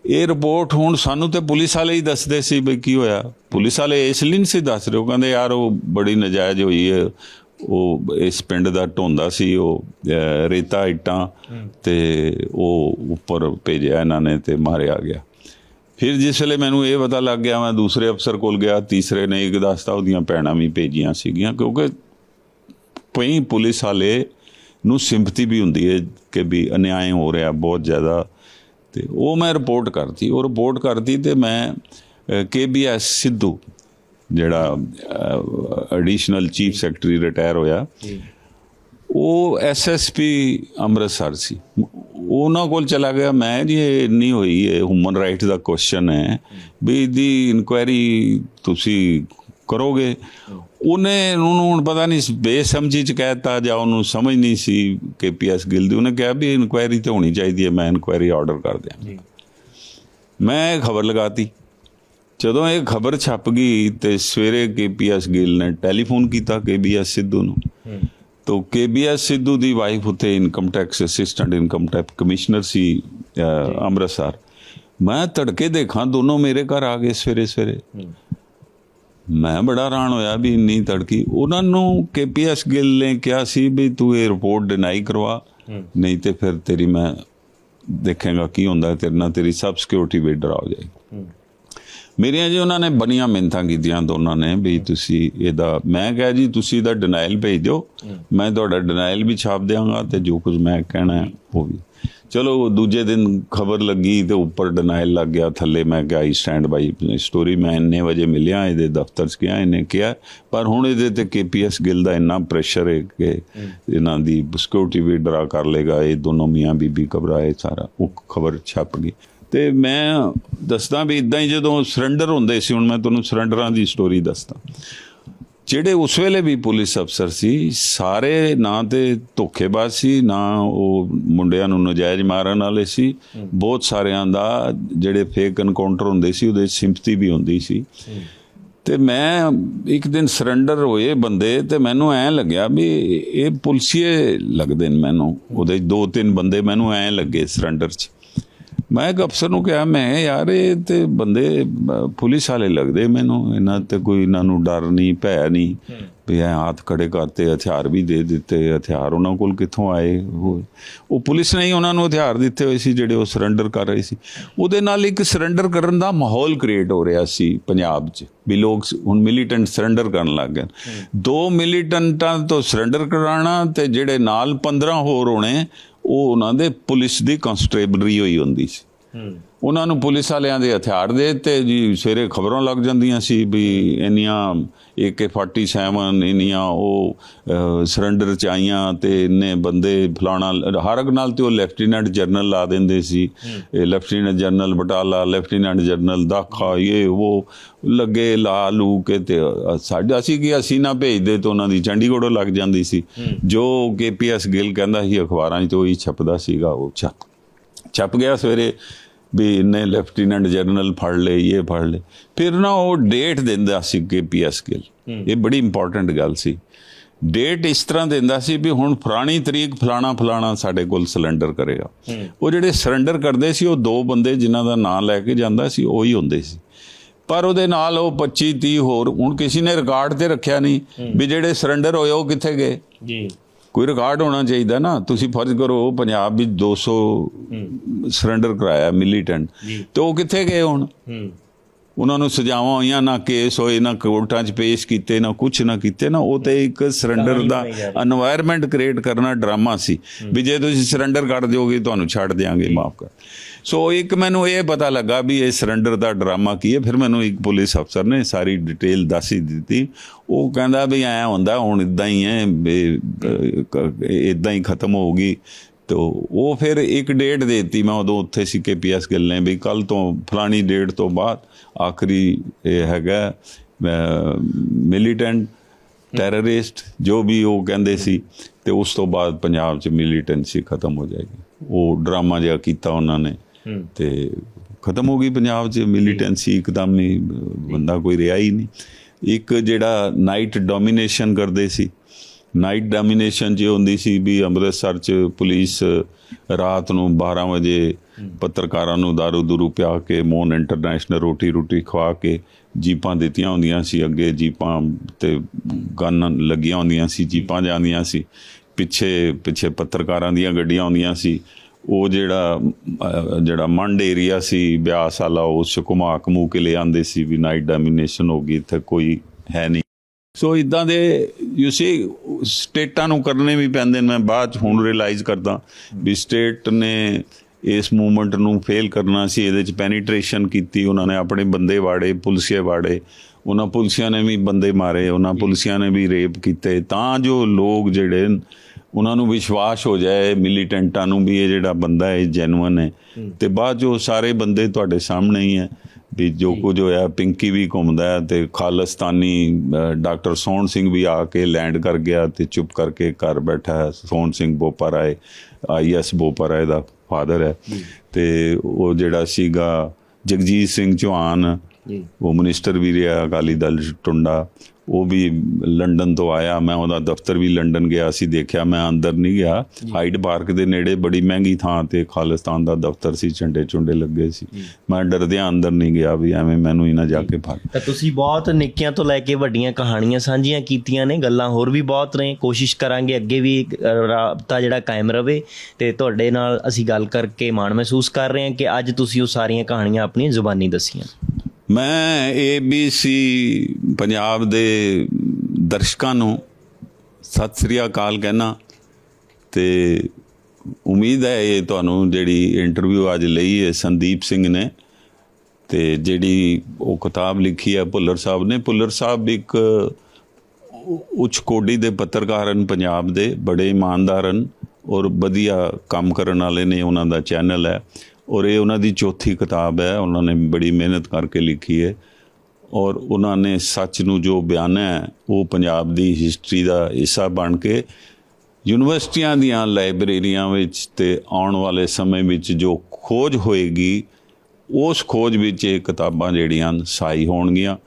ਇਹ ਰਿਪੋਰਟ ਹੁਣ ਸਾਨੂੰ ਤੇ ਪੁਲਿਸ ਵਾਲੇ ਹੀ ਦੱਸਦੇ ਸੀ ਵੀ ਕੀ ਹੋਇਆ। ਪੁਲਿਸ ਵਾਲੇ ਇਸ ਲਈ ਨਹੀਂ ਸੀ ਦੱਸ ਰਹੇ ਉਹ ਕਹਿੰਦੇ ਯਾਰ ਉਹ ਬੜੀ ਨਜਾਇਜ਼ ਹੋਈ ਹੈ। ਉਹ ਇਸ ਪਿੰਡ ਦਾ ਢੋਂਦਾ ਸੀ ਉਹ ਰੇਤਾ ਇੱਟਾਂ ਤੇ ਉਹ ਉੱਪਰ ਭੇਜਿਆ ਇਹਨਾਂ ਨੇ ਤੇ ਮਾਰਿਆ ਗਿਆ। ਫਿਰ ਜਿਸ ਵੇਲੇ ਮੈਨੂੰ ਇਹ ਪਤਾ ਲੱਗ ਗਿਆ ਮੈਂ ਦੂਸਰੇ ਅਫਸਰ ਕੋਲ ਗਿਆ ਤੀਸਰੇ ਨੇ ਇੱਕ ਦੱਸਤਾ ਉਹਦੀਆਂ ਭੈਣਾਂ ਵੀ ਭੇਜੀਆਂ ਸੀਗੀਆਂ ਕਿਉਂਕਿ ਪਈ ਪੁਲਿਸ ਵਾਲੇ ਨੂੰ ਸਿੰਪਥੀ ਵੀ ਹੁੰਦੀ ਹੈ ਕਿ ਵੀ ਅਨਿਆਏ ਹੋ ਰਿਹਾ ਬਹੁਤ ਜ਼ਿਆਦਾ। ਤੇ ਉਹ ਮੈਂ ਰਿਪੋਰਟ ਕਰਤੀ ਉਹ ਰਿਪੋਰਟ ਕਰਤੀ ਤੇ ਮੈਂ ਕੇਬੀਐਸ ਸਿੱਧੂ ਜਿਹੜਾ ਐਡੀਸ਼ਨਲ ਚੀਫ ਸੈਕਟਰੀ ਰਿਟਾਇਰ ਹੋਇਆ ਉਹ ਐਸਐਸਪੀ ਅੰਮ੍ਰਿਤਸਰ ਸੀ। ਉਹਨਾਂ ਕੋਲ ਚਲਾ ਗਿਆ। ਮੈਂ ਜੀ ਇਹ ਇੰਨੀ ਹੋਈ ਹੈ ਹਿਊਮਨ ਰਾਈਟ ਦਾ ਕੁਐਸਚਨ ਹੈ। ਵੀ ਦੀ ਇਨਕੁਆਇਰੀ ਤੁਸੀਂ ਕਰੋਗੇ? ਉਹਨੇ ਉਹਨੂੰ ਹੁਣ ਪਤਾ ਨਹੀਂ ਬੇਸਮਝੀ ਚ ਕਹਿਤਾ ਜਾਂ ਉਹਨੂੰ ਸਮਝ ਨਹੀਂ ਸੀ ਕੇਪੀਐਸ ਗਿੱਲ ਦੀ। ਉਹਨੇ ਕਿਹਾ ਵੀ ਇਨਕੁਆਇਰੀ ਤੇ ਹੋਣੀ ਚਾਹੀਦੀ ਹੈ ਮੈਂ ਇਨਕੁਆਇਰੀ ਆਰਡਰ ਕਰ ਦਿਆਂ। ਜੀ। ਮੈਂ ਇਹ ਖਬਰ ਲਗਾਤੀ। ਜਦੋਂ ਇਹ ਖਬਰ ਛਪ ਗਈ ਤੇ ਸਵੇਰੇ ਕੇਪੀਐਸ ਗਿੱਲ ਨੇ ਟੈਲੀਫੋਨ ਕੀਤਾ ਕੇਬੀਐਸ ਸਿੱਧੂ ਨੂੰ। ਤੋ ਕੇਬੀਐਸ ਸਿੱਧੂ ਦੀ ਵਾਈਫ ਉੱਥੇ income tax assistant income tax commissioner ਸੀ ਅੰਮ੍ਰਿਤਸਰ। ਮੈਂ ਤੜਕੇ ਦੇਖਾਂ ਦੋਨੋਂ ਮੇਰੇ ਘਰ ਆ ਗਏ ਸਵੇਰੇ ਸਵੇਰੇ ਮੈਂ ਬੜਾ ਹੈਰਾਨ ਹੋਇਆ ਵੀ ਇੰਨੀ ਤੜਕੀ। ਉਹਨਾਂ ਨੂੰ ਕੇਪੀਐਸ ਗਿੱਲ ਨੇ ਕਿਹਾ ਸੀ ਵੀ ਤੂੰ ਇਹ ਰਿਪੋਰਟ ਡਿਨਾਈ ਕਰਵਾ ਨਹੀਂ ਤੇ ਫਿਰ ਤੇਰੀ ਮੈਂ ਦੇਖਾਂਗਾ ਕੀ ਹੁੰਦਾ ਤੇਰੇ ਨਾਲ ਤੇਰੀ ਸਬ ਸਿਕਿਉਰਿਟੀ ਵੀ ਡਰਾ ਹੋ ਜਾਏਗੀ। ਮੇਰੀਆਂ ਜੀ ਉਹਨਾਂ ਨੇ ਬੜੀਆਂ ਮਿੰਤਾਂ ਕੀਤੀਆਂ ਦੋਨਾਂ ਨੇ ਵੀ ਤੁਸੀਂ ਇਹਦਾ ਮੈਂ ਕਿਹਾ ਜੀ ਤੁਸੀਂ ਇਹਦਾ ਡਿਨਾਈਲ ਭੇਜ ਦਿਓ। ਮੈਂ ਤੁਹਾਡਾ ਡਿਨਾਈਲ ਵੀ ਛਾਪ ਦਿਆਂਗਾ ਤੇ ਜੋ ਕੁਝ ਮੈਂ ਕਹਿਣਾ ਉਹ ਵੀ। ਚਲੋ ਦੂਜੇ ਦਿਨ ਖਬਰ ਲੱਗੀ ਤੇ ਉੱਪਰ ਡਿਨਾਈਲ ਲੱਗ ਗਿਆ ਥੱਲੇ ਮੈਂ ਕਿਹਾ ਆਈ ਸਟੈਂਡ ਬਾਈ ਸਟੋਰੀ ਮੈਂ ਇੰਨੇ ਵਜੇ ਮਿਲਿਆ ਇਹਦੇ ਦਫ਼ਤਰ 'ਚ ਗਿਆ ਇਹਨੇ ਕਿਹਾ ਪਰ ਹੁਣ ਇਹਦੇ ਤੇ ਕੇਪੀਐਸ ਗਿੱਲ ਦਾ ਇੰਨਾ ਪ੍ਰੈਸ਼ਰ ਹੈ ਕਿ ਇਹਨਾਂ ਦੀ ਸਿਕਿਉਰਿਟੀ ਵੀ ਡਰਾ ਕਰ ਲੇਗਾ ਇਹ ਦੋਨੋਂ ਮੀਆਂ ਬੀਬੀ ਘਬਰਾਏ ਸਾਰਾ ਉਹ ਖਬਰ ਛਪ ਗਈ। ਤੇ ਮੈਂ ਦੱਸਦਾ ਵੀ ਇਦਾਂ ਹੀ ਜਦੋਂ ਸਰੈਂਡਰ ਹੁੰਦੇ ਸੀ, ਹੁਣ ਮੈਂ ਤੁਹਾਨੂੰ ਸਰੈਂਡਰਾਂ ਦੀ ਸਟੋਰੀ ਦੱਸਦਾ। ਜਿਹੜੇ ਉਸ ਵੇਲੇ ਵੀ ਪੁਲਿਸ ਅਫਸਰ ਸੀ, ਸਾਰੇ ਨਾ ਤੇ ਧੋਖੇਬਾਜ਼ ਸੀ, ਨਾ ਉਹ ਮੁੰਡਿਆਂ ਨੂੰ ਨਜਾਇਜ਼ ਮਾਰਨ ਵਾਲੇ ਸੀ। ਬਹੁਤ ਸਾਰਿਆਂ ਦਾ ਜਿਹੜੇ ਫੇਕ ਐਨਕਾਊਂਟਰ ਹੁੰਦੇ ਸੀ, ਉਹਦੇ ਸਿੰਪਥੀ ਵੀ ਹੁੰਦੀ ਸੀ। ਤੇ ਮੈਂ ਇੱਕ ਦਿਨ ਸਰੈਂਡਰ ਹੋਏ ਬੰਦੇ, ਤੇ ਮੈਨੂੰ ਐ ਲੱਗਿਆ ਵੀ ਇਹ ਪੁਲਸੀਏ ਲੱਗਦੇ ਨੇ ਮੈਨੂੰ। ਉਹਦੇ ਦੋ ਤਿੰਨ ਬੰਦੇ ਮੈਨੂੰ ਐ ਲੱਗੇ ਸਰੈਂਡਰ 'ਚ। ਮੈਂ ਇੱਕ ਅਫਸਰ ਨੂੰ ਕਿਹਾ, ਮੈਂ ਯਾਰ, ਇਹ ਤੇ ਬੰਦੇ ਪੁਲਿਸ ਵਾਲੇ ਲੱਗਦੇ ਮੈਨੂੰ। ਇਹਨਾਂ ਤੇ ਕੋਈ ਇਹਨਾਂ ਨੂੰ ਡਰ ਨਹੀਂ, ਭੈ ਨਹੀਂ। ਵੀ ਐ ਹੱਥ ਖੜੇ ਕਰਤੇ, ਹਥਿਆਰ ਵੀ ਦੇ ਦਿੱਤੇ, ਹਥਿਆਰ ਉਹਨਾਂ ਕੋਲ ਕਿੱਥੋਂ ਆਏ? ਉਹ ਉਹ ਪੁਲਿਸ ਨੇ ਹੀ ਉਹਨਾਂ ਨੂੰ ਹਥਿਆਰ ਦਿੱਤੇ ਹੋਏ ਸੀ, ਜਿਹੜੇ ਉਹ ਸਰੈਂਡਰ ਕਰ ਰਹੇ ਸੀ। ਉਹਦੇ ਨਾਲ ਇੱਕ ਸਰੈਂਡਰ ਕਰਨ ਦਾ ਮਾਹੌਲ ਕ੍ਰੀਏਟ ਹੋ ਰਿਹਾ ਸੀ ਪੰਜਾਬ 'ਚ। ਵੀ ਲੋਕ ਹੁਣ ਮਿਲੀਟੈਂਟ ਸਰੈਂਡਰ ਕਰਨ ਲੱਗ ਗਏ। ਦੋ ਮਿਲੀਟੈਂਟਾਂ ਤੋਂ ਸਰੈਂਡਰ ਕਰਾਉਣਾ ਤੇ ਜਿਹੜੇ ਨਾਲ 15 ਹੋਰ ਹੋਣੇ ਉਹ ਉਹਨਾਂ ਦੇ ਪੁਲਿਸ ਦੀ ਕਨਸਟੇਬਲਰੀ ਹੋਈ ਹੁੰਦੀ ਸੀ। ਉਹਨਾਂ ਨੂੰ ਪੁਲਿਸ ਵਾਲਿਆਂ ਦੇ ਹਥਿਆਰ ਦੇ ਦਿੱਤੇ ਜੀ ਸਵੇਰੇ ਖਬਰਾਂ ਲੱਗ ਜਾਂਦੀਆਂ ਸੀ ਵੀ ਇੰਨੀਆਂ AK47 ਇੰਨੀਆਂ ਉਹ ਸਰੈਂਡਰ ਚ ਆਈਆਂ ਤੇ ਇੰਨੇ ਬੰਦੇ ਫਲਾਣਾ ਹਰ ਇੱਕ ਨਾਲ ਤੇ ਉਹ ਲੈਫਟੀਨੈਂਟ ਜਨਰਲ ਲਾ ਦਿੰਦੇ ਸੀ। ਇਹ lieutenant general Batala lieutenant general Dakha ਇਹ ਉਹ ਲੱਗੇ ਲਾ ਲੂ ਕੇ ਤੇ ਸਾਡਾ ਅਸੀਂ ਕੀ ਅਸੀਂ ਨਾ ਭੇਜਦੇ ਤੇ ਉਹਨਾਂ ਦੀ ਚੰਡੀਗੜ੍ਹੋਂ ਲੱਗ ਜਾਂਦੀ ਸੀ। ਜੋ ਕੇਪੀਐਸ ਗਿੱਲ ਕਹਿੰਦਾ ਸੀ ਅਖਬਾਰਾਂ 'ਚ ਉਹੀ ਛਪਦਾ ਸੀਗਾ ਉਹ ਛਪ ਗਿਆ ਸਵੇਰੇ। ਵੀ ਇਹਨੇ ਲੈਫਟੀਨੈਂਟ ਜਨਰਲ ਫੜ ਲਏ ਇਹ ਫੜ ਲਏ। ਫਿਰ ਨਾ ਉਹ ਡੇਟ ਦਿੰਦਾ ਸੀ ਕੇਪੀਐਸ ਗਿੱਲ। ਇਹ ਬੜੀ ਇੰਪੋਰਟੈਂਟ ਗੱਲ ਸੀ। ਡੇਟ ਇਸ ਤਰ੍ਹਾਂ ਦਿੰਦਾ ਸੀ ਵੀ ਹੁਣ ਫਲਾਣੀ ਤਰੀਕ ਫਲਾਣਾ ਫਲਾਣਾ ਸਾਡੇ ਕੋਲ ਸਿਲੰਡਰ ਕਰੇਗਾ। ਉਹ ਜਿਹੜੇ ਸਰੈਂਡਰ ਕਰਦੇ ਸੀ ਉਹ ਦੋ ਬੰਦੇ ਜਿਨ੍ਹਾਂ ਦਾ ਨਾਮ ਲੈ ਕੇ ਜਾਂਦਾ ਸੀ ਉਹੀ ਹੁੰਦੇ ਸੀ। ਪਰ ਉਹਦੇ ਨਾਲ ਉਹ 25 30 ਹੋਰ ਹੁਣ ਕਿਸੇ ਨੇ ਰਿਕਾਰਡ ਤੇ ਰੱਖਿਆ ਨਹੀਂ ਵੀ ਜਿਹੜੇ ਸਰੈਂਡਰ ਹੋਏ ਉਹ ਕਿੱਥੇ ਗਏ? ਜੀ। ਕੋਈ ਰਿਕਾਰਡ ਹੋਣਾ ਚਾਹੀਦਾ ਨਾ ਤੁਸੀਂ ਫਰਜ਼ ਕਰੋ ਪੰਜਾਬ ਵਿੱਚ 200 ਸਰੈਂਡਰ ਕਰਾਇਆ ਮਿਲੀਟੈਂਟ ਤੇ ਉਹ ਕਿੱਥੇ ਗਏ ਹੁਣ? ਹੂੰ। ਉਹਨਾਂ ਨੂੰ ਸਜ਼ਾਵਾਂ ਹੋਈਆਂ ਨਾ ਕੇਸ ਹੋਏ ਨਾ ਕੋਰਟਾਂ 'ਚ ਪੇਸ਼ ਕੀਤੇ ਨਾ ਕੁਝ ਨਾ ਕੀਤੇ ਨਾ ਉਹ ਤੇ ਇੱਕ ਸਰੈਂਡਰ ਦਾ এনवायरमेंट ਕ੍ਰੀਏਟ ਕਰਨਾ ਡਰਾਮਾ ਸੀ ਵੀ ਜੇ ਤੁਸੀਂ ਸਰੈਂਡਰ ਕਰ ਦਿਓਗੇ ਤੁਹਾਨੂੰ ਛੱਡ ਦੇਾਂਗੇ ਮਾਫ ਕਰ। ਸੋ ਇੱਕ ਮੈਨੂੰ ਇਹ ਪਤਾ ਲੱਗਾ ਵੀ ਇਹ ਸਰੈਂਡਰ ਦਾ ਡਰਾਮਾ ਕੀ ਹੈ। ਫਿਰ ਮੈਨੂੰ ਇੱਕ ਪੁਲਿਸ ਅਫਸਰ ਨੇ ਸਾਰੀ ਡਿਟੇਲ ਦੱਸ ਹੀ ਦਿੱਤੀ। ਉਹ ਕਹਿੰਦਾ ਵੀ ਐ ਹੁੰਦਾ ਹੁਣ ਇਦਾਂ ਹੀ ਹੈ ਇਦਾਂ ਹੀ ਖਤਮ ਹੋਊਗੀ। ਤੋ ਉਹ ਫਿਰ ਇੱਕ ਡੇਟ ਦੇਤੀ। ਮੈਂ ਉਦੋਂ ਉੱਥੇ ਸੀ ਕੇਪੀਐਸ ਗਿੱਲ ਨੇ ਵੀ ਕੱਲ ਤੋਂ ਫਲਾਣੀ ਡੇਟ ਤੋਂ ਬਾਅਦ ਆਖਰੀ ਇਹ ਹੈਗਾ ਮਿਲੀਟੈਂਟ ਟੈਰਰਿਸਟ ਜੋ ਵੀ ਉਹ ਕਹਿੰਦੇ ਸੀ ਤੇ ਉਸ ਤੋਂ ਬਾਅਦ ਪੰਜਾਬ 'ਚ ਮਿਲੀਟੈਂਸੀ ਖਤਮ ਹੋ ਜਾਏਗੀ। ਉਹ ਡਰਾਮਾ ਜਿਹਾ ਕੀਤਾ ਉਹਨਾਂ ਨੇ ਤੇ ਖਤਮ ਹੋ ਗਈ ਪੰਜਾਬ 'ਚ ਮਿਲੀਟੈਂਸੀ ਇੱਕਦਮ ਹੀ ਬੰਦਾ ਕੋਈ ਰਿਹਾ ਹੀ ਨਹੀਂ। ਇੱਕ ਜਿਹੜਾ ਨਾਈਟ ਡੋਮੀਨੇਸ਼ਨ ਕਰਦੇ ਸੀ ਨਾਈਟ ਡੋਮੀਨੇਸ਼ਨ ਜੇ ਹੁੰਦੀ ਸੀ ਵੀ ਅੰਮ੍ਰਿਤਸਰ 'ਚ ਪੁਲਿਸ ਰਾਤ ਨੂੰ 12 ਵਜੇ ਪੱਤਰਕਾਰਾਂ ਨੂੰ ਦਾਰੂ ਦੂਰੂ ਪਿਆ ਕੇ ਮੋਨ ਇੰਟਰਨੈਸ਼ਨਲ ਰੋਟੀ ਰੋਟੀ ਖਵਾ ਕੇ ਜੀਪਾਂ ਦਿੱਤੀਆਂ ਹੁੰਦੀਆਂ ਸੀ, ਅੱਗੇ ਜੀਪਾਂ ਤੇ ਗਨ ਲੱਗੀਆਂ ਹੁੰਦੀਆਂ ਸੀ, ਜੀਪਾਂ ਜਾਂਦੀਆਂ ਸੀ, ਪਿੱਛੇ ਪਿੱਛੇ ਪੱਤਰਕਾਰਾਂ ਦੀਆਂ ਗੱਡੀਆਂ ਹੁੰਦੀਆਂ ਸੀ। ਉਹ ਜਿਹੜਾ ਜਿਹੜਾ ਮੰਡ ਏਰੀਆ ਸੀ, ਬਿਆਸ ਵਾਲਾ ਉਸ 'ਚ ਘੁਮਾ ਘਮੂ ਕੇ ਲੈ ਆਂਦੇ ਸੀ ਵੀ ਨਾਈਟ ਡੋਮੀਨੇਸ਼ਨ ਹੋ ਗਈ, ਇੱਥੇ ਕੋਈ ਹੈ ਨਹੀਂ। ਸੋ ਇਦਾਂ ਦੇ ਯੂ ਸੀ ਸਟੇਟਾਂ ਨੂੰ ਕਰਨੇ ਵੀ ਪੈਂਦੇ ਨੇ, ਮੈਂ ਬਾਅਦ 'ਚ ਹੁਣ ਰਿਅਲਾਈਜ਼ ਕਰਦਾ ਵੀ ਸਟੇਟ ਨੇ ਇਸ ਮੂਵਮੈਂਟ ਨੂੰ ਫੇਲ ਕਰਨਾ ਸੀ, ਇਹਦੇ ਚ ਪੈਨੀਟ੍ਰੇਸ਼ਨ ਕੀਤੀ ਉਹਨਾਂ ਨੇ, ਆਪਣੇ ਬੰਦੇ ਵਾੜੇ, ਪੁਲਿਸੀਏ ਵਾੜੇ, ਉਹਨਾਂ ਪੁਲਸੀਆਂ ਨੇ ਵੀ ਬੰਦੇ ਮਾਰੇ, ਉਹਨਾਂ ਪੁਲਸੀਆਂ ਨੇ ਵੀ ਰੇਪ ਕੀਤੇ, ਤਾਂ ਜੋ ਲੋਕ ਜਿਹੜੇ, ਉਹਨਾਂ ਨੂੰ ਵਿਸ਼ਵਾਸ ਹੋ ਜਾਏ ਮਿਲੀਟੈਂਟਾਂ ਨੂੰ ਵੀ ਇਹ ਜਿਹੜਾ ਬੰਦਾ ਹੈ ਜੈਨੂਇਨ ਹੈ, ਤੇ ਬਾਅਦ ਜੋ ਸਾਰੇ ਬੰਦੇ ਤੁਹਾਡੇ ਸਾਹਮਣੇ ਹੀ ਹੈ। ਵੀ ਜੋ ਕੁਝ ਹੋਇਆ ਪਿੰਕੀ ਵੀ ਘੁੰਮਦਾ ਤੇ ਖਾਲਿਸਤਾਨੀ ਡਾਕਟਰ ਸੋਹਣ ਸਿੰਘ ਵੀ ਆ ਕੇ ਲੈਂਡ ਕਰ ਗਿਆ ਤੇ ਚੁੱਪ ਕਰਕੇ ਘਰ ਬੈਠਾ ਹੈ। ਸੋਹਣ ਸਿੰਘ ਬੋਪਰਾਏ ਆਈਐਸ ਬੋਪਰਾਏ ਦਾ ਫਾਦਰ ਹੈ। ਤੇ ਉਹ ਜਿਹੜਾ ਸੀਗਾ ਜਗਜੀਤ ਸਿੰਘ ਚੌਹਾਨ ਜੀ। ਉਹ ਮਿਨਿਸਟਰ ਵੀ ਰਿਹਾ ਅਕਾਲੀ ਦਲ ਟੁੰਡਾ। ਉਹ ਵੀ ਲੰਡਨ ਤੋਂ ਆਇਆ ਮੈਂ ਉਹਦਾ ਦਫ਼ਤਰ ਵੀ ਲੰਡਨ ਗਿਆ ਸੀ ਦੇਖਿਆ ਮੈਂ ਅੰਦਰ ਨਹੀਂ ਗਿਆ। ਹਾਈਡ ਪਾਰਕ ਦੇ ਨੇੜੇ ਬੜੀ ਮਹਿੰਗੀ ਥਾਂ ਤੇ ਖਾਲਿਸਤਾਨ ਦਾ ਦਫ਼ਤਰ ਸੀ ਝੰਡੇ ਚੁੰਡੇ ਲੱਗੇ ਸੀ। ਮੈਂ ਡਰਦਿਆਂ ਅੰਦਰ ਨਹੀਂ ਗਿਆ ਵੀ ਐਵੇਂ ਮੈਨੂੰ ਹੀ ਨਾ ਜਾ ਕੇ ਫੜ। ਤਾਂ ਤੁਸੀਂ ਬਹੁਤ ਨਿੱਕੀਆਂ ਤੋਂ ਲੈ ਕੇ ਵੱਡੀਆਂ ਕਹਾਣੀਆਂ ਸਾਂਝੀਆਂ ਕੀਤੀਆਂ ਨੇ ਗੱਲਾਂ ਹੋਰ ਵੀ ਬਹੁਤ ਨੇ ਕੋਸ਼ਿਸ਼ ਕਰਾਂਗੇ ਅੱਗੇ ਵੀ ਰਾਬਤਾ ਜਿਹੜਾ ਕਾਇਮ ਰਵੇ ਤੇ ਤੁਹਾਡੇ ਨਾਲ ਅਸੀਂ ਗੱਲ ਕਰਕੇ ਮਾਣ ਮਹਿਸੂਸ ਕਰ ਰਹੇ ਹਾਂ ਕਿ ਅੱਜ ਤੁਸੀਂ ਉਹ ਸਾਰੀਆਂ ਕਹਾਣੀਆਂ ਆਪਣੀ ਜ਼ੁਬਾਨੀ ਦੱਸੀਆਂ। ਮੈਂ ABC ਪੰਜਾਬ ਦੇ ਦਰਸ਼ਕਾਂ ਨੂੰ ਸਤਿ ਸ੍ਰੀ ਅਕਾਲ ਕਹਿਣਾ ਤੇ ਉਮੀਦ ਹੈ ਇਹ ਤੁਹਾਨੂੰ ਜਿਹੜੀ ਇੰਟਰਵਿਊ ਅੱਜ ਲਈ ਹੈ, ਸੰਦੀਪ ਸਿੰਘ ਨੇ ਤੇ ਜਿਹੜੀ ਉਹ ਕਿਤਾਬ ਲਿਖੀ ਹੈ ਭੁੱਲਰ ਸਾਹਿਬ ਨੇ। ਭੁੱਲਰ ਸਾਹਿਬ ਇੱਕ ਉੱਚ ਕੋਡੀ ਦੇ ਪੱਤਰਕਾਰ ਹਨ ਪੰਜਾਬ ਦੇ, ਬੜੇ ਇਮਾਨਦਾਰ ਹਨ ਔਰ ਵਧੀਆ ਕੰਮ ਕਰਨ ਵਾਲੇ ਨੇ ਉਹਨਾਂ ਦਾ ਚੈਨਲ ਹੈ। ਔਰ ਇਹ ਉਹਨਾਂ ਦੀ ਚੌਥੀ ਕਿਤਾਬ ਹੈ, ਉਹਨਾਂ ਨੇ ਬੜੀ ਮਿਹਨਤ ਕਰਕੇ ਲਿਖੀ ਹੈ ਔਰ ਉਹਨਾਂ ਨੇ ਸੱਚ ਨੂੰ ਜੋ ਬਿਆਨਿਆ ਹੈ, ਉਹ ਪੰਜਾਬ ਦੀ ਹਿਸਟਰੀ ਦਾ ਹਿੱਸਾ ਬਣ ਕੇ ਯੂਨੀਵਰਸਿਟੀਆਂ ਦੀਆਂ ਲਾਇਬ੍ਰੇਰੀਆਂ ਵਿੱਚ ਤੇ ਆਉਣ ਵਾਲੇ ਸਮੇਂ ਵਿੱਚ ਜੋ ਖੋਜ ਹੋਏਗੀ, ਉਸ ਖੋਜ ਵਿੱਚ ਇਹ ਕਿਤਾਬਾਂ ਜਿਹੜੀਆਂ ਸਾਈ ਹੋਣਗੀਆਂ।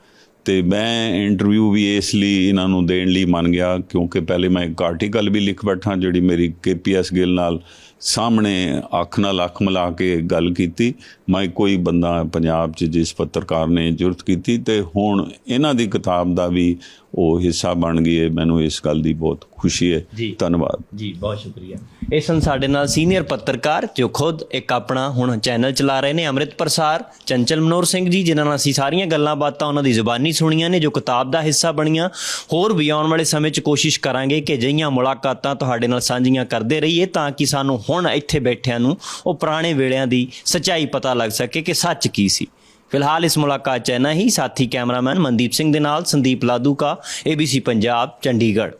ਤੇ ਮੈਂ ਇੰਟਰਵਿਊ ਵੀ ਇਸ ਲਈ ਇਹਨਾਂ ਨੂੰ ਦੇਣ ਲਈ ਮੰਨ ਗਿਆ, ਕਿਉਂਕਿ ਪਹਿਲੇ ਮੈਂ ਇੱਕ ਆਰਟੀਕਲ ਵੀ ਲਿਖ ਬੈਠਾ, ਜਿਹੜੀ ਮੇਰੀ ਕੇਪੀਐਸ ਗਿੱਲ ਨਾਲ ਸਾਹਮਣੇ ਅੱਖ ਨਾਲ ਅੱਖ ਮਿਲਾ ਕੇ ਗੱਲ ਕੀਤੀ। ਮੈਂ ਕੋਈ ਬੰਦਾ ਪੰਜਾਬ 'ਚ ਜਿਸ ਪੱਤਰਕਾਰ ਨੇ ਜੁਰਤ ਕੀਤੀ ਤੇ ਹੁਣ ਇਹਨਾਂ ਦੀ ਕਿਤਾਬ ਦਾ ਵੀ ਉਹ ਹਿੱਸਾ ਬਣ ਗਈ ਹੈ। ਮੈਨੂੰ ਇਸ ਗੱਲ ਦੀ ਬਹੁਤ ਖੁਸ਼ੀ ਹੈ। ਧੰਨਵਾਦ। ਜੀ ਬਹੁਤ ਸ਼ੁਕਰੀਆ। ਇਹ ਸਨ ਸਾਡੇ ਨਾਲ ਸੀਨੀਅਰ ਪੱਤਰਕਾਰ ਜੋ ਖੁਦ ਇੱਕ ਆਪਣਾ ਹੁਣ ਚੈਨਲ ਚਲਾ ਰਹੇ ਨੇ ਅੰਮ੍ਰਿਤ ਪ੍ਰਸਾਰ ਚੰਚਲ ਮਨੋਰ ਸਿੰਘ ਜੀ ਜਿਨ੍ਹਾਂ ਨਾਲ ਅਸੀਂ ਸਾਰੀਆਂ ਗੱਲਾਂ ਬਾਤਾਂ ਉਹਨਾਂ ਦੀ ਜ਼ੁਬਾਨੀ ਸੁਣੀਆਂ ਨੇ ਜੋ ਕਿਤਾਬ ਦਾ ਹਿੱਸਾ ਬਣੀਆਂ। ਹੋਰ ਵੀ ਆਉਣ ਵਾਲੇ ਸਮੇਂ 'ਚ ਕੋਸ਼ਿਸ਼ ਕਰਾਂਗੇ ਕਿ ਅਜਿਹੀਆਂ ਮੁਲਾਕਾਤਾਂ ਤੁਹਾਡੇ ਨਾਲ ਸਾਂਝੀਆਂ ਕਰਦੇ ਰਹੀਏ ਤਾਂ ਕਿ ਸਾਨੂੰ ਹੁਣ ਇੱਥੇ ਬੈਠਿਆਂ ਨੂੰ ਉਹ ਪੁਰਾਣੇ ਵੇਲਿਆਂ ਦੀ ਸੱਚਾਈ ਪਤਾ ਲੱਗ ਸਕੇ ਕਿ ਸੱਚ ਕੀ ਸੀ। ਫਿਲਹਾਲ ਇਸ ਮੁਲਾਕਾਤ 'ਚ ਇੰਨਾ ਹੀ। ਸਾਥੀ ਕੈਮਰਾਮੈਨ ਮਨਦੀਪ ਸਿੰਘ ਦੇ ਨਾਲ ਸੰਦੀਪ ਲਾਦੂ ਕਾ ABC ਪੰਜਾਬ, ਚੰਡੀਗੜ੍ਹ।